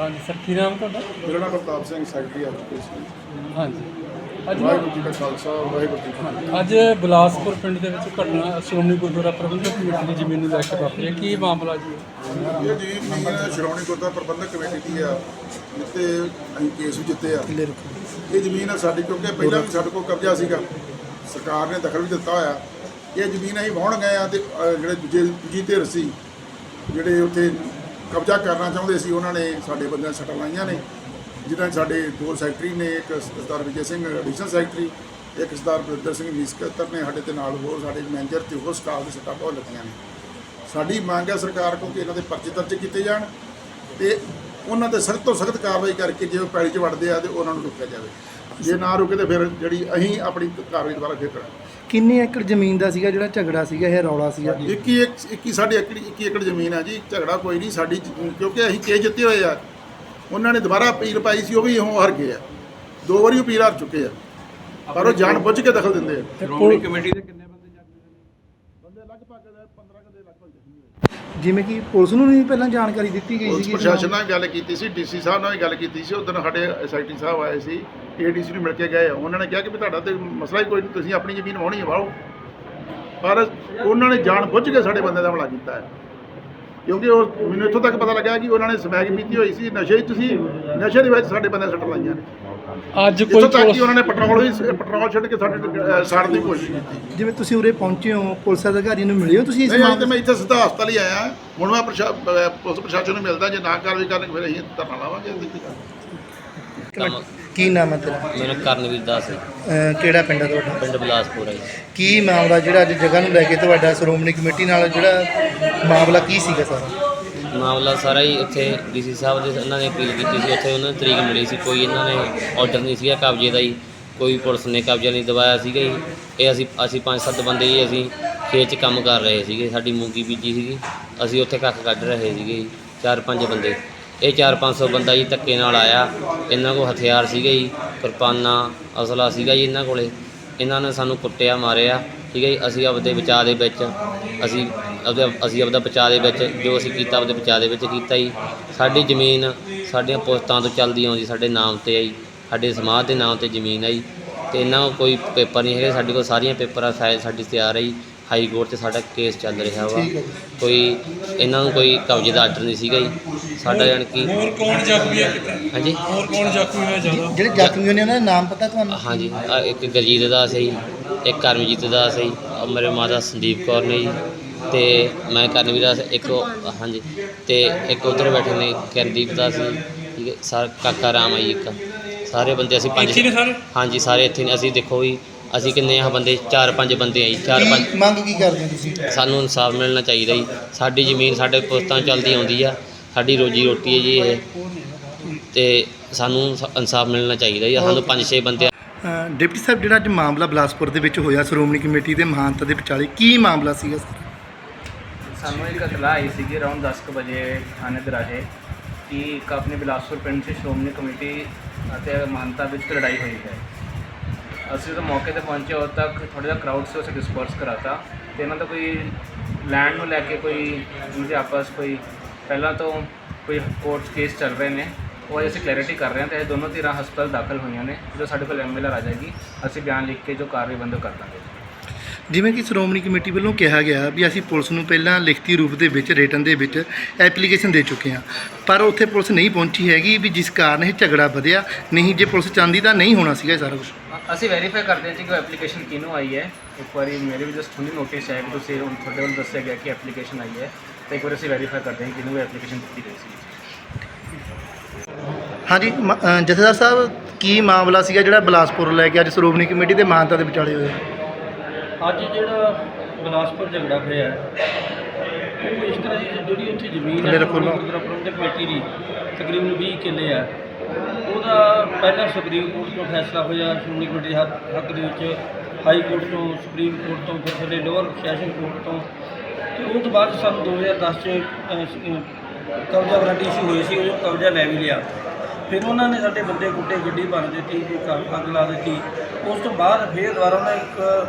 ਹਾਂਜੀ ਸਰ ਕੀ ਨਾਮ ਤੁਹਾਡਾ ਮੇਰਾ ਨਾਮ ਪ੍ਰਤਾਪ ਸਿੰਘ ਸੈਕਟਰੀ ਐਜੂਕੇਸ਼ਨ ਹਾਂਜੀ ਅੱਜ ਨਾ- ਵਾਹਿਗੁਰੂ ਜੀ ਕਾ ਖਾਲਸਾ ਵਾਹਿਗੁਰੂ ਜੀ ਕੀ ਫਤਿਹ। ਅੱਜ ਬਿਲਾਸਪੁਰ ਪਿੰਡ ਦੇ ਵਿੱਚ ਘਟਨਾ ਸ਼੍ਰੋਮਣੀ ਗੁਰਦੁਆਰਾ ਪ੍ਰਬੰਧਕ ਕਮੇਟੀ ਦੀ ਜ਼ਮੀਨ ਨੂੰ ਲੈ ਕੇ ਵਾਪਰੀ ਹੈ। ਕੀ ਮਾਮਲਾ ਜੀ? ਇਹ ਜੀ ਜ਼ਮੀਨ ਸ਼੍ਰੋਮਣੀ ਗੁਰਦੁਆਰਾ ਪ੍ਰਬੰਧਕ ਕਮੇਟੀ ਦੀ ਆ? ਜਿੱਤੇ ਅਸੀਂ ਕੇਸ ਵੀ ਜਿੱਤੇ ਆ। ਇਹ ਜ਼ਮੀਨ ਆ ਸਾਡੀ ਕਿਉਂਕਿ ਪਹਿਲਾਂ ਵੀ ਸਾਡੇ ਕੋਲ ਕਬਜ਼ਾ ਸੀਗਾ। ਸਰਕਾਰ ਨੇ ਦਖਲ ਵੀ ਦਿੱਤਾ ਹੋਇਆ। ਇਹ ਜ਼ਮੀਨ ਅਸੀਂ ਵਾਹੁਣ ਗਏ ਆ ਤੇ ਜਿਹੜੇ ਦੂਜੇ ਦੂਜੀ ਧਿਰ ਸੀ ਜਿਹੜੇ ਉੱਥੇ ਕਬਜ਼ਾ ਕਰਨਾ ਚਾਹੁੰਦੇ ਸੀ ਉਹਨਾਂ ਨੇ ਸਾਡੇ ਬੰਦਿਆਂ ਸੱਟਾਂ ਲਾਈਆਂ ਨੇ। ਜਿਨ੍ਹਾਂ 'ਚ ਸਾਡੇ ਦੋ ਸੈਕਟਰੀ ਨੇ ਇੱਕ ਸਰਦਾਰ ਵਿਜੇ ਸਿੰਘ ਐਡੀਸ਼ਨਲ ਸੈਕਟਰੀ ਇੱਕ ਸਰਦਾਰ ਬਰਿੰਦਰ ਸਿੰਘ ਵਿਸਕਤਰ ਨੇ ਸਾਡੇ ਤੇ ਨਾਲ ਹੋਰ ਸਾਡੇ ਮੈਨੇਜਰ ਤੇ ਹੋਰ ਸਟਾਫ ਦੇ ਸੱਟਾਂ ਬਹੁਤ ਲੱਗੀਆਂ ਨੇ। ਸਾਡੀ ਮੰਗ ਹੈ ਸਰਕਾਰ ਕੋਲ ਕਿ ਇਹਨਾਂ ਦੇ ਪਰਚੇ ਦਰਜ ਕੀਤੇ ਜਾਣ ਤੇ ਉਹਨਾਂ ਤੇ ਸਖਤ ਤੋਂ ਸਖਤ ਕਾਰਵਾਈ ਕਰਕੇ ਜੇ ਉਹ ਪੈਲੀ 'ਚ ਵੜਦੇ ਆ ਤੇ ਉਹਨਾਂ ਨੂੰ ਰੋਕਿਆ ਜਾਵੇ। ਜੇ ਨਾ ਰੁਕੇ ਤੇ ਫਿਰ ਜਿਹੜੀ ਅਸੀਂ ਆਪਣੀ ਕਾਰਵਾਈ ਦੁਬਾਰਾ ਫਿਰ ਕਰਾਂਗੇ। ਕਿੰਨੇ ਏਕੜ ਜ਼ਮੀਨ ਦਾ ਸੀਗਾ ਜਿਹੜਾ ਝਗੜਾ ਸੀਗਾ ਇਹ ਰੌਲਾ ਸੀਗਾ? 21 ਇੱਕ 21 ਸਾਡੇ ਏਕੜ 21 ਏਕੜ ਜ਼ਮੀਨ ਹੈ ਜੀ ਝਗੜਾ ਕੋਈ ਨਹੀਂ ਸਾਡੀ ਕਿਉਂਕਿ ਅਸੀਂ ਕੇਸ ਜਿੱਤੇ ਹੋਏ ਆ। ਉਹਨਾਂ ਨੇ ਦੁਬਾਰਾ ਅਪੀਲ ਪਾਈ ਸੀ ਉਹ ਵੀ ਉਹ ਹਾਰ ਗਏ ਆ। ਦੋ ਵਾਰੀ ਅਪੀਲ ਹਾਰ ਚੁੱਕੇ ਆ। ਪਰ ਉਹ ਜਾਣ ਬੁੱਝ ਕੇ ਦਖਲ ਦਿੰਦੇ ਆ। ਤੇ ਪੁਲ- ਜਿਵੇਂ ਕਿ ਪੁਲਿਸ ਨੂੰ ਨਹੀਂ ਪਹਿਲਾਂ ਜਾਣਕਾਰੀ ਦਿੱਤੀ ਗਈ ਸੀ ਪ੍ਰਸ਼ਾਸਨ ਨਾਲ ਗੱਲ ਕੀਤੀ ਸੀ ਡੀਸੀ ਸਾਹਿਬ ਨਾਲ ਵੀ ਗੱਲ ਕੀਤੀ ਸੀ। ਉਦੋਂ ਸਾਡੇ ਐਸਆਈਟੀ ਸਾਹਿਬ ਆਏ ਸੀ ਏਡੀਸੀ ਨੂੰ ਮਿਲ ਕੇ ਗਏ। ਉਹਨਾਂ ਨੇ ਕਿਹਾ ਕਿ ਵੀ ਤੁਹਾਡਾ ਤੇ ਮਸਲਾ ਹੀ ਕੋਈ ਨਹੀਂ ਤੁਸੀਂ ਆਪਣੀ ਜ਼ਮੀਨ ਵਾਹਣੀ ਵਾਹੋ। ਪਰ ਉਹਨਾਂ ਨੇ ਜਾਣ ਬੁੱਝ ਕੇ ਸਾਡੇ ਬੰਦੇ ਦਾ ਹਮਲਾ ਕੀਤਾ ਹੈ। ਕਿਉਂਕਿ ਉਹ ਮੈਨੂੰ ਇੱਥੋਂ ਤੱਕ ਪਤਾ ਲੱਗਾ ਕਿ ਉਹਨਾਂ ਨੇ ਸਮੈਕ ਪੀਤੀ ਹੋਈ ਸੀ ਨਸ਼ੇ 'ਚ ਸੀ ਨਸ਼ੇ ਦੇ ਵਿੱਚ ਸਾਡੇ ਬੰਦੇ ਸੱਟ ਲਾਈਆਂ ਨੇ। ਅੱਜ ਕੋਈ ਇੱਥੋਂ ਤੱਕ ਕਿ ਪੁਲਿਸ ਉਹਨਾਂ ਨੇ ਪੈਟਰੋਲ ਵੀ ਪੈਟਰੋਲ ਛੱਡ ਕੇ ਸਾਡੇ ਅਹ, ਸਾੜਨ ਦੀ ਕੋਸ਼ਿਸ਼ ਕੀਤੀ। ਜਿਵੇਂ ਤੁਸੀਂ ਉਰੇ ਪਹੁੰਚੇ ਹੋ ਪੁਲਿਸ ਅਧਿਕਾਰੀ ਨੂੰ ਮਿਲੇ ਹੋ ਤੁਸੀਂ ਇਸ ਨਹੀਂ ਅੱਜ ਤਾਂ ਮੈਂ ਇੱਥੇ ਸਿੱਧਾ ਹਸਪਤਾਲ ਹੀ ਆਇਆ। ਹੁਣ ਮੈਂ ਪ੍ਰਸ਼ਾ- ਅਹ, ਪੁਲਿਸ ਪ੍ਰਸ਼ਾਸਨ ਨੂੰ ਮਿਲਦਾ ਜੇ ਨਾ ਕਾਰਵਾਈ ਕਰਨ ਫਿਰ ਅਸੀਂ ਧਰਨਾ ਲਾਵਾਂਗੇ ਇਹਦੀ ਕੀ ਕੀ ਨਾਮ ਹੈ ਤੇਰਾ? ਮੇਰਾ ਕਰਨਵੀਰ ਦਾਸ ਹੈ। ਅਹ ਕਿਹੜਾ ਪਿੰਡ ਹੈ ਤੁਹਾਡਾ? ਪਿੰਡ ਬਲਾਸਪੁਰ ਹੈ ਜੀ। ਕੀ ਮਾਮਲਾ ਜਿਹੜਾ ਅੱਜ ਜਗ੍ਹਾ ਨੂੰ ਲੈ ਕੇ ਤੁਹਾਡਾ ਸ਼੍ਰੋਮਣੀ ਕਮੇਟੀ ਨਾਲ ਜਿਹੜਾ ਮਾਮਲਾ ਕੀ ਸੀਗਾ ਸਾਰਾ? ਮਾਮਲਾ ਸਾਰਾ ਹੀ ਉੱਥੇ ਡੀਸੀ ਸਾਹਿਬ ਦੇ ਉਹਨਾਂ ਨੇ ਅਪੀਲ ਕੀਤੀ ਸੀ। ਉੱਥੇ ਉਹਨਾਂ ਨੂੰ ਤਰੀਕ ਮਿਲੀ ਸੀ। ਕੋਈ ਇਹਨਾਂ ਨੇ ਆਰਡਰ ਨਹੀਂ ਸੀਗਾ ਕਬਜ਼ੇ ਦਾ ਹੀ ਕੋਈ ਪੁਲਿਸ ਨੇ ਕਬਜ਼ਾ ਨਹੀਂ ਦਵਾਇਆ ਸੀਗਾ ਜੀ। ਇਹ ਅਸੀਂ ਅਸੀਂ ਪੰਜ ਸੱਤ ਬੰਦੇ ਜੀ ਅਸੀਂ ਖੇਤ 'ਚ ਕੰਮ ਕਰ ਰਹੇ ਸੀਗੇ। ਸਾਡੀ ਮੂੰਗੀ ਬੀਜੀ ਸੀਗੀ। ਅਸੀਂ ਉੱਥੇ ਕੱਖ ਕੱਢ ਰਹੇ ਸੀਗੇ ਜੀ। ਚਾਰ ਪੰਜ ਬੰਦੇ। ਇਹ 4-500 ਬੰਦਾ ਜੀ ਧੱਕੇ ਨਾਲ ਆਇਆ। ਇਹਨਾਂ ਕੋਲ ਹਥਿਆਰ ਸੀਗੇ ਜੀ, ਕਿਰਪਾਨਾਂ, ਅਸਲਾ ਸੀਗਾ ਜੀ ਇਹਨਾਂ ਕੋਲੇ। ਇਹਨਾਂ ਨੇ ਸਾਨੂੰ ਕੁੱਟਿਆ, ਮਾਰਿਆ, ਠੀਕ ਹੈ ਜੀ। ਅਸੀਂ ਆਪਦੇ ਬਚਾਅ ਦੇ ਵਿੱਚ, ਅਸੀਂ ਆਪਦੇ ਅਸੀਂ ਆਪਦਾ ਬਚਾਅ ਦੇ ਵਿੱਚ, ਜੋ ਅਸੀਂ ਕੀਤਾ ਆਪਦੇ ਬਚਾਅ ਦੇ ਵਿੱਚ ਕੀਤਾ ਜੀ। ਸਾਡੀ ਜ਼ਮੀਨ ਸਾਡੀਆਂ ਪੁਸਤਾਂ ਤੋਂ ਚੱਲਦੀ ਆਉਂਦੀ ਸਾਡੇ ਨਾਮ ਤੇ ਹੈ ਜੀ। ਸਾਡੇ ਸਮਾਜ ਦੇ ਨਾਮ ਤੇ ਜ਼ਮੀਨ ਆਈ ਜੀ। ਤੇ ਇਹਨਾਂ ਕੋਲ ਕੋਈ ਪੇਪਰ ਨਹੀਂ ਹੈਗੇ। ਸਾਡੇ ਕੋਲ ਸਾਰੀਆਂ ਪੇਪਰਾਂ ਫਾਈਲ ਸਾਡੀ ਤਿਆਰ ਹੈ ਜੀ। ਹਾਈ ਕੋਰਟ 'ਚ ਸਾਡਾ ਕੇਸ ਚੱਲ ਰਿਹਾ ਵਾ। ਠੀਕ ਹੈ ਜੀ। ਕੋਈ ਇਹਨਾਂ ਨੂੰ ਕੋਈ ਕਬਜ਼ੇ ਦਾ ਆਰਡਰ ਨਹੀਂ ਸੀਗਾ ਜੀ। ਸਾਡਾ ਜਾਣੀ ਕਿ ਹੋਰ ਕੌਣ ਜ਼ਖਮੀ ਹੈ ਹਾਂਜੀ। ਹੋਰ ਕੌਣ ਜ਼ਖਮੀ ਹੋਇਆ ਜ਼ਿਆਦਾ? ਜਿਹੜੇ ਜ਼ਖਮੀ ਹੋਣੇ ਉਹਨਾਂ ਦਾ ਨਾਮ ਪਤਾ ਤੁਹਾਨੂੰ? ਹਾਂਜੀ। ਆਹ ਇੱਕ ਗਰਜੀਤ ਦਾਸ ਹੈ ਜੀ ਇੱਕ ਕਰਮਜੀਤ ਦਾਸ ਹੈ ਜੀ ਔਰ ਮੇਰੇ ਮਾਤਾ ਸੰਦੀਪ ਕੌਰ ਨੇ ਜੀ। ਤੇ ਮੈਂ ਕਰਨਵੀਰ ਦਾਸ ਇੱਕ ਉਹ- ਹਾਂਜੀ। ਤੇ ਇੱਕ ਉਧਰ ਬੈਠੇ ਨੇ ਕਰਦੀਪ ਦਾਸ ਜੀ ਠੀਕ ਹੈ। ਸਰ ਕਾਕਾ ਰਾਮ ਹੈ ਜੀ ਇੱਕ। ਸਾਰੇ ਬੰਦੇ ਅਸੀਂ ਪੰਜ ਨੇ ਸਾਰੇ? ਹਾਂਜੀ ਸਾਰੇ ਇੱਥੇ ਨੇ। ਅਸੀਂ ਦੇਖੋ ਜੀ ਅਸੀਂ ਕਿੰਨੇ ਆ ਬੰਦੇ? ਚਾਰ ਪੰਜ ਬੰਦੇ ਆ ਜੀ ਚਾਰ ਪੰਜ। ਕੀ ਮੰਗ ਕੀ ਕਰਦੇ ਹੋ ਤੁਸੀਂ? ਸਾਨੂੰ ਇਨਸਾਫ ਮਿਲਣਾ ਚਾਹੀਦਾ ਜੀ। ਸਾਡੀ ਜ਼ਮੀਨ ਸਾਡੇ ਪੁਸਤਾਂ ਚੱਲਦੀ ਆਉਂਦੀ ਆ। ਸਾਡੀ ਰੋਜੀ ਰੋਟੀ ਹੈ ਜੀ ਇਹ। ਤੇ ਸਾਨੂੰ ਇਨਸਾਫ ਮਿਲਣਾ ਚਾਹੀਦਾ ਜੀ। ਸਾਨੂੰ ਪੰਜ ਛੇ ਬੰਦੇ ਡਿਪਟੀ ਸਾਹਿਬ ਜਿਹੜਾ ਅੱਜ ਮਾਮਲਾ ਬਲਾਸਪੁਰ ਦੇ ਵਿੱਚ ਹੋਇਆ ਸ਼੍ਰੋਮਣੀ ਕਮੇਟੀ ਦੇ ਮਹਾਨਤਾ ਦੇ ਵਿਚਾਲੇ ਕੀ ਮਾਮਲਾ ਸੀਗਾ ਸਰ? ਸਾਨੂੰ ਇੱਕ ਇਤਲਾਹ ਆਈ ਸੀਗੀ ਅਰਾਊਂਡ 10 ਕੁ ਵਜੇ ਥਾਣੇ ਦੇ ਰਾਹੇ ਕਿ ਇੱਕ ਆਪਣੇ ਬਿਲਾਸਪੁਰ ਪਿੰਡ 'ਚ ਸ਼੍ਰੋਮਣੀ ਕਮੇਟੀ ਅਤੇ ਮਾਨਤਾ ਵਿੱਚ ਲੜਾਈ ਹੋਈ ਹੈ। ਅਸੀਂ ਜਦੋਂ ਮੌਕੇ ਤੇ ਪਹੁੰਚੇ, ਉਦੋਂ ਤੱਕ ਥੋੜ੍ਹਾ ਜਿਹਾ ਕਰਾਊਡ ਸੀ, ਉਸੇ ਡਿਸਪਰਸ ਕਰਾਤਾ। ਤੇ ਇਹਨਾਂ ਦਾ ਕੋਈ ਲੈਂਡ ਨੂੰ ਲੈ ਕੇ ਕੋਈ ਇਹਨਾਂ ਆਪਸ ਕੋਈ, ਪਹਿਲਾਂ ਤੋਂ ਕੋਈ ਕੋਰਟ ਕੇਸ ਚੱਲ ਰਹੇ ਨੇ, ਉਹ ਅਸੀਂ ਕਲੈਰਿਟੀ ਕਰ ਰਹੇ ਹਾਂ ਤੇ ਇਹ ਦੋਨੋਂ ਧਿਰਾਂ ਹਸਪਤਾਲ ਦਾਖਲ ਹੋਈਆਂ ਨੇ, ਜੋ ਸਾਡੇ ਕੋਲ ਐਮਐਲਆਰ ਆ ਜਾਏਗੀ ਅਸੀਂ ਬਿਆਨ ਲਿਖ ਕੇ ਜੋ ਕਾਰਵਾਈ ਬੰਦ ਕਰ ਦਾਂਗੇ। ਜਿਵੇਂ ਕਿ ਸ਼੍ਰੋਮਣੀ ਕਮੇਟੀ ਵੱਲੋਂ ਕਿਹਾ ਗਿਆ ਵੀ ਅਸੀਂ ਪੁਲਿਸ ਨੂੰ ਪਹਿਲਾਂ ਲਿਖਤੀ ਰੂਪ ਦੇ ਵਿੱਚ ਰਿਟਨ ਦੇ ਵਿੱਚ ਐਪਲੀਕੇਸ਼ਨ ਦੇ ਚੁੱਕੇ ਹਾਂ। ਪਰ ਉੱਥੇ ਪੁਲਿਸ ਨਹੀਂ ਪਹੁੰਚੀ ਹੈਗੀ ਵੀ ਜਿਸ ਕਾਰਨ ਇਹ ਝਗੜਾ ਵਧਿਆ। ਨਹੀਂ ਜੇ ਪੁਲਿਸ ਚਾਹੁੰਦੀ ਤਾਂ ਨਹੀਂ ਹੋਣਾ ਸੀਗਾ ਇਹ ਸਾਰਾ ਕੁਝ ਅਸੀਂ ਵੈਰੀਫਾਈ ਕਰਦੇ ਹਾਂ ਜੀ ਕਿ ਐਪਲੀਕੇਸ਼ਨ ਕਿਹਨੂੰ ਆਈ ਹੈ। ਇੱਕ ਵਾਰੀ ਮੇਰੇ ਵੀ ਜਸਟ ਹੁਣੀ ਨੋਟਿਸ ਆਇਆ ਕਿ ਤੁਸੀਂ ਹੁਣ ਤੁਹਾਡੇ ਵੱਲ ਦੱਸਿਆ ਗਿਆ ਕਿ ਐਪਲੀਕੇਸ਼ਨ ਆਈ ਹੈ। ਤਾਂ ਇੱਕ ਵਾਰ ਅਸੀਂ ਵੈਰੀਫਾਈ ਕਰਦੇ ਹਾਂ ਕਿਹਨੂੰ ਐਪਲੀਕੇਸ਼ਨ ਦਿੱਤੀ ਗਈ ਸੀ। ਹਾਂਜੀ ਜਥੇਦਾਰ ਸਾਹਿਬ ਕੀ ਮਾਮਲਾ ਸੀਗਾ ਜਿਹੜਾ ਬਲਾਸਪੁਰ ਲੈ ਕੇ ਅੱਜ ਸ਼੍ਰੋਮਣੀ ਕਮੇਟੀ ਦੇ ਮਾਨਤਾ ਦੇ ਵਿਚਾਲੇ ਹੋਇਆ? ਅੱਜ ਜਿਹੜਾ ਬਿਲਾਸਪੁਰ ਝਗੜਾ ਹੋਇਆ ਹੈ, ਉਹ ਇਸ ਤਰ੍ਹਾਂ ਦੀ ਜਿਹੜੀ ਉੱਥੇ ਜ਼ਮੀਨ ਹੈ ਪ੍ਰਬੰਧਕ ਕਮੇਟੀ ਦੀ ਤਕਰੀਬਨ 20 ਕਿੱਲੇ ਆ। ਉਹਦਾ ਪਹਿਲਾਂ ਸੁਪਰੀਮ ਕੋਰਟ ਤੋਂ ਫੈਸਲਾ ਹੋਇਆ ਸ਼੍ਰੋਮਣੀ ਕਮੇਟੀ ਦੇ ਹੱਕ ਦੇ ਵਿੱਚ ਹਾਈ ਕੋਰਟ ਤੋਂ ਸੁਪਰੀਮ ਕੋਰਟ ਤੋਂ ਫਿਰ ਥੱਲੇ ਲੋਅਰ ਸੈਸ਼ਨ ਕੋਰਟ ਤੋਂ। ਤੇ ਉਹ ਤੋਂ ਬਾਅਦ ਸਾਨੂੰ 2010 ਚ ਕਬਜ਼ਾ ਵਾਰੰਟੀ ਇਸ਼ੂ ਹੋਈ ਸੀ ਉਹ ਕਬਜ਼ਾ ਲੈ ਵੀ ਲਿਆ। ਫਿਰ ਉਹਨਾਂ ਨੇ ਸਾਡੇ ਬੰਦੇ ਕੁੱਟੇ ਗੱਡੀ ਭੰਨ ਦਿੱਤੀ ਕੋਈ ਅੱਗ ਲਾ ਦਿੱਤੀ। ਉਸ ਤੋਂ ਬਾਅਦ ਫਿਰ ਦੁਬਾਰਾ ਉਹਨਾਂ ਇੱਕ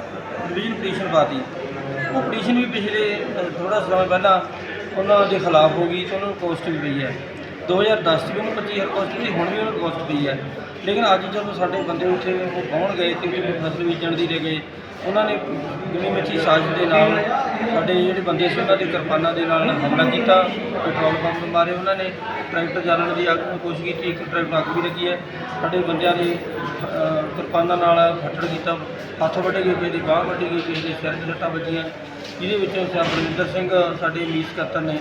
ਰਿਵੀਜ਼ਨ ਪਟੀਸ਼ਨ ਪਾਤੀ। ਉਹ ਪਟੀਸ਼ਨ ਵੀ ਪਿਛਲੇ ਥੋੜਾ ਸਮਾਂ ਪਹਿਲਾਂ ਉਹਨਾਂ ਦੇ ਖਿਲਾਫ ਹੋ ਗਈ ਤੇ ਉਹਨਾਂ ਨੂੰ ਕੋਸਟ ਵੀ ਪਈ ਹੈ। 2010 ਚ ਵੀ ਉਹਨੂੰ 25000 ਕੋਸਟ ਪਈ ਹੁਣ ਵੀ ਉਹਨੂੰ ਕੋਸਟ ਪਈ ਹੈ। ਲੇਕਿਨ ਅੱਜ ਜਦੋਂ ਸਾਡੇ ਬੰਦੇ ਉੱਥੇ ਉਹ ਪਹੁੰਚ ਗਏ ਤੇ ਉੱਥੇ ਫਸਲ ਬੀਜਣ ਦੀ ਲੈ ਗਏ ਉਹਨਾਂ ਨੇ ਗੁਣੀ ਮਿੱਠੀ ਸਾਜ਼ਿਸ਼ ਦੇ ਨਾਲ ਸਾਡੇ ਜਿਹੜੇ ਬੰਦੇ ਸੀ ਉਹਨਾਂ ਦੇ ਕਿਰਪਾਨਾਂ ਦੇ ਨਾਲ ਹਮਲਾ ਕੀਤਾ, ਪੈਟਰੋਲ ਪੰਪ ਮਾਰੇ ਉਹਨਾਂ ਨੇ, ਟਰੈਕਟਰ ਜਾਲਣ ਦੀ ਅੱਗ ਨੂੰ ਕੋਸ਼ਿਸ਼ ਕੀਤੀ, ਇੱਕ ਟਰੈਕਟਰ ਅੱਗ ਵੀ ਲੱਗੀ ਹੈ। ਸਾਡੇ ਬੰਦਿਆਂ ਦੇ ਕਿਰਪਾਨਾਂ ਨਾਲ ਫੱਟੜ ਕੀਤਾ, ਹੱਥ ਵੱਢੇ ਗਏ ਕਿਸੇ ਦੀ ਬਾਹ ਵੱਢੀ ਗਈ ਕਿਸੇ ਦੇ ਸਿਰ 'ਚ ਸੱਟਾਂ ਵੱਜੀਆਂ। ਜਿਹਦੇ ਵਿੱਚੋਂ ਸਾਹਿਬ ਬਲਵਿੰਦਰ ਸਿੰਘ, ਸਾਡੇ ਮੀਸ ਸਕੱਤਰ ਨੇ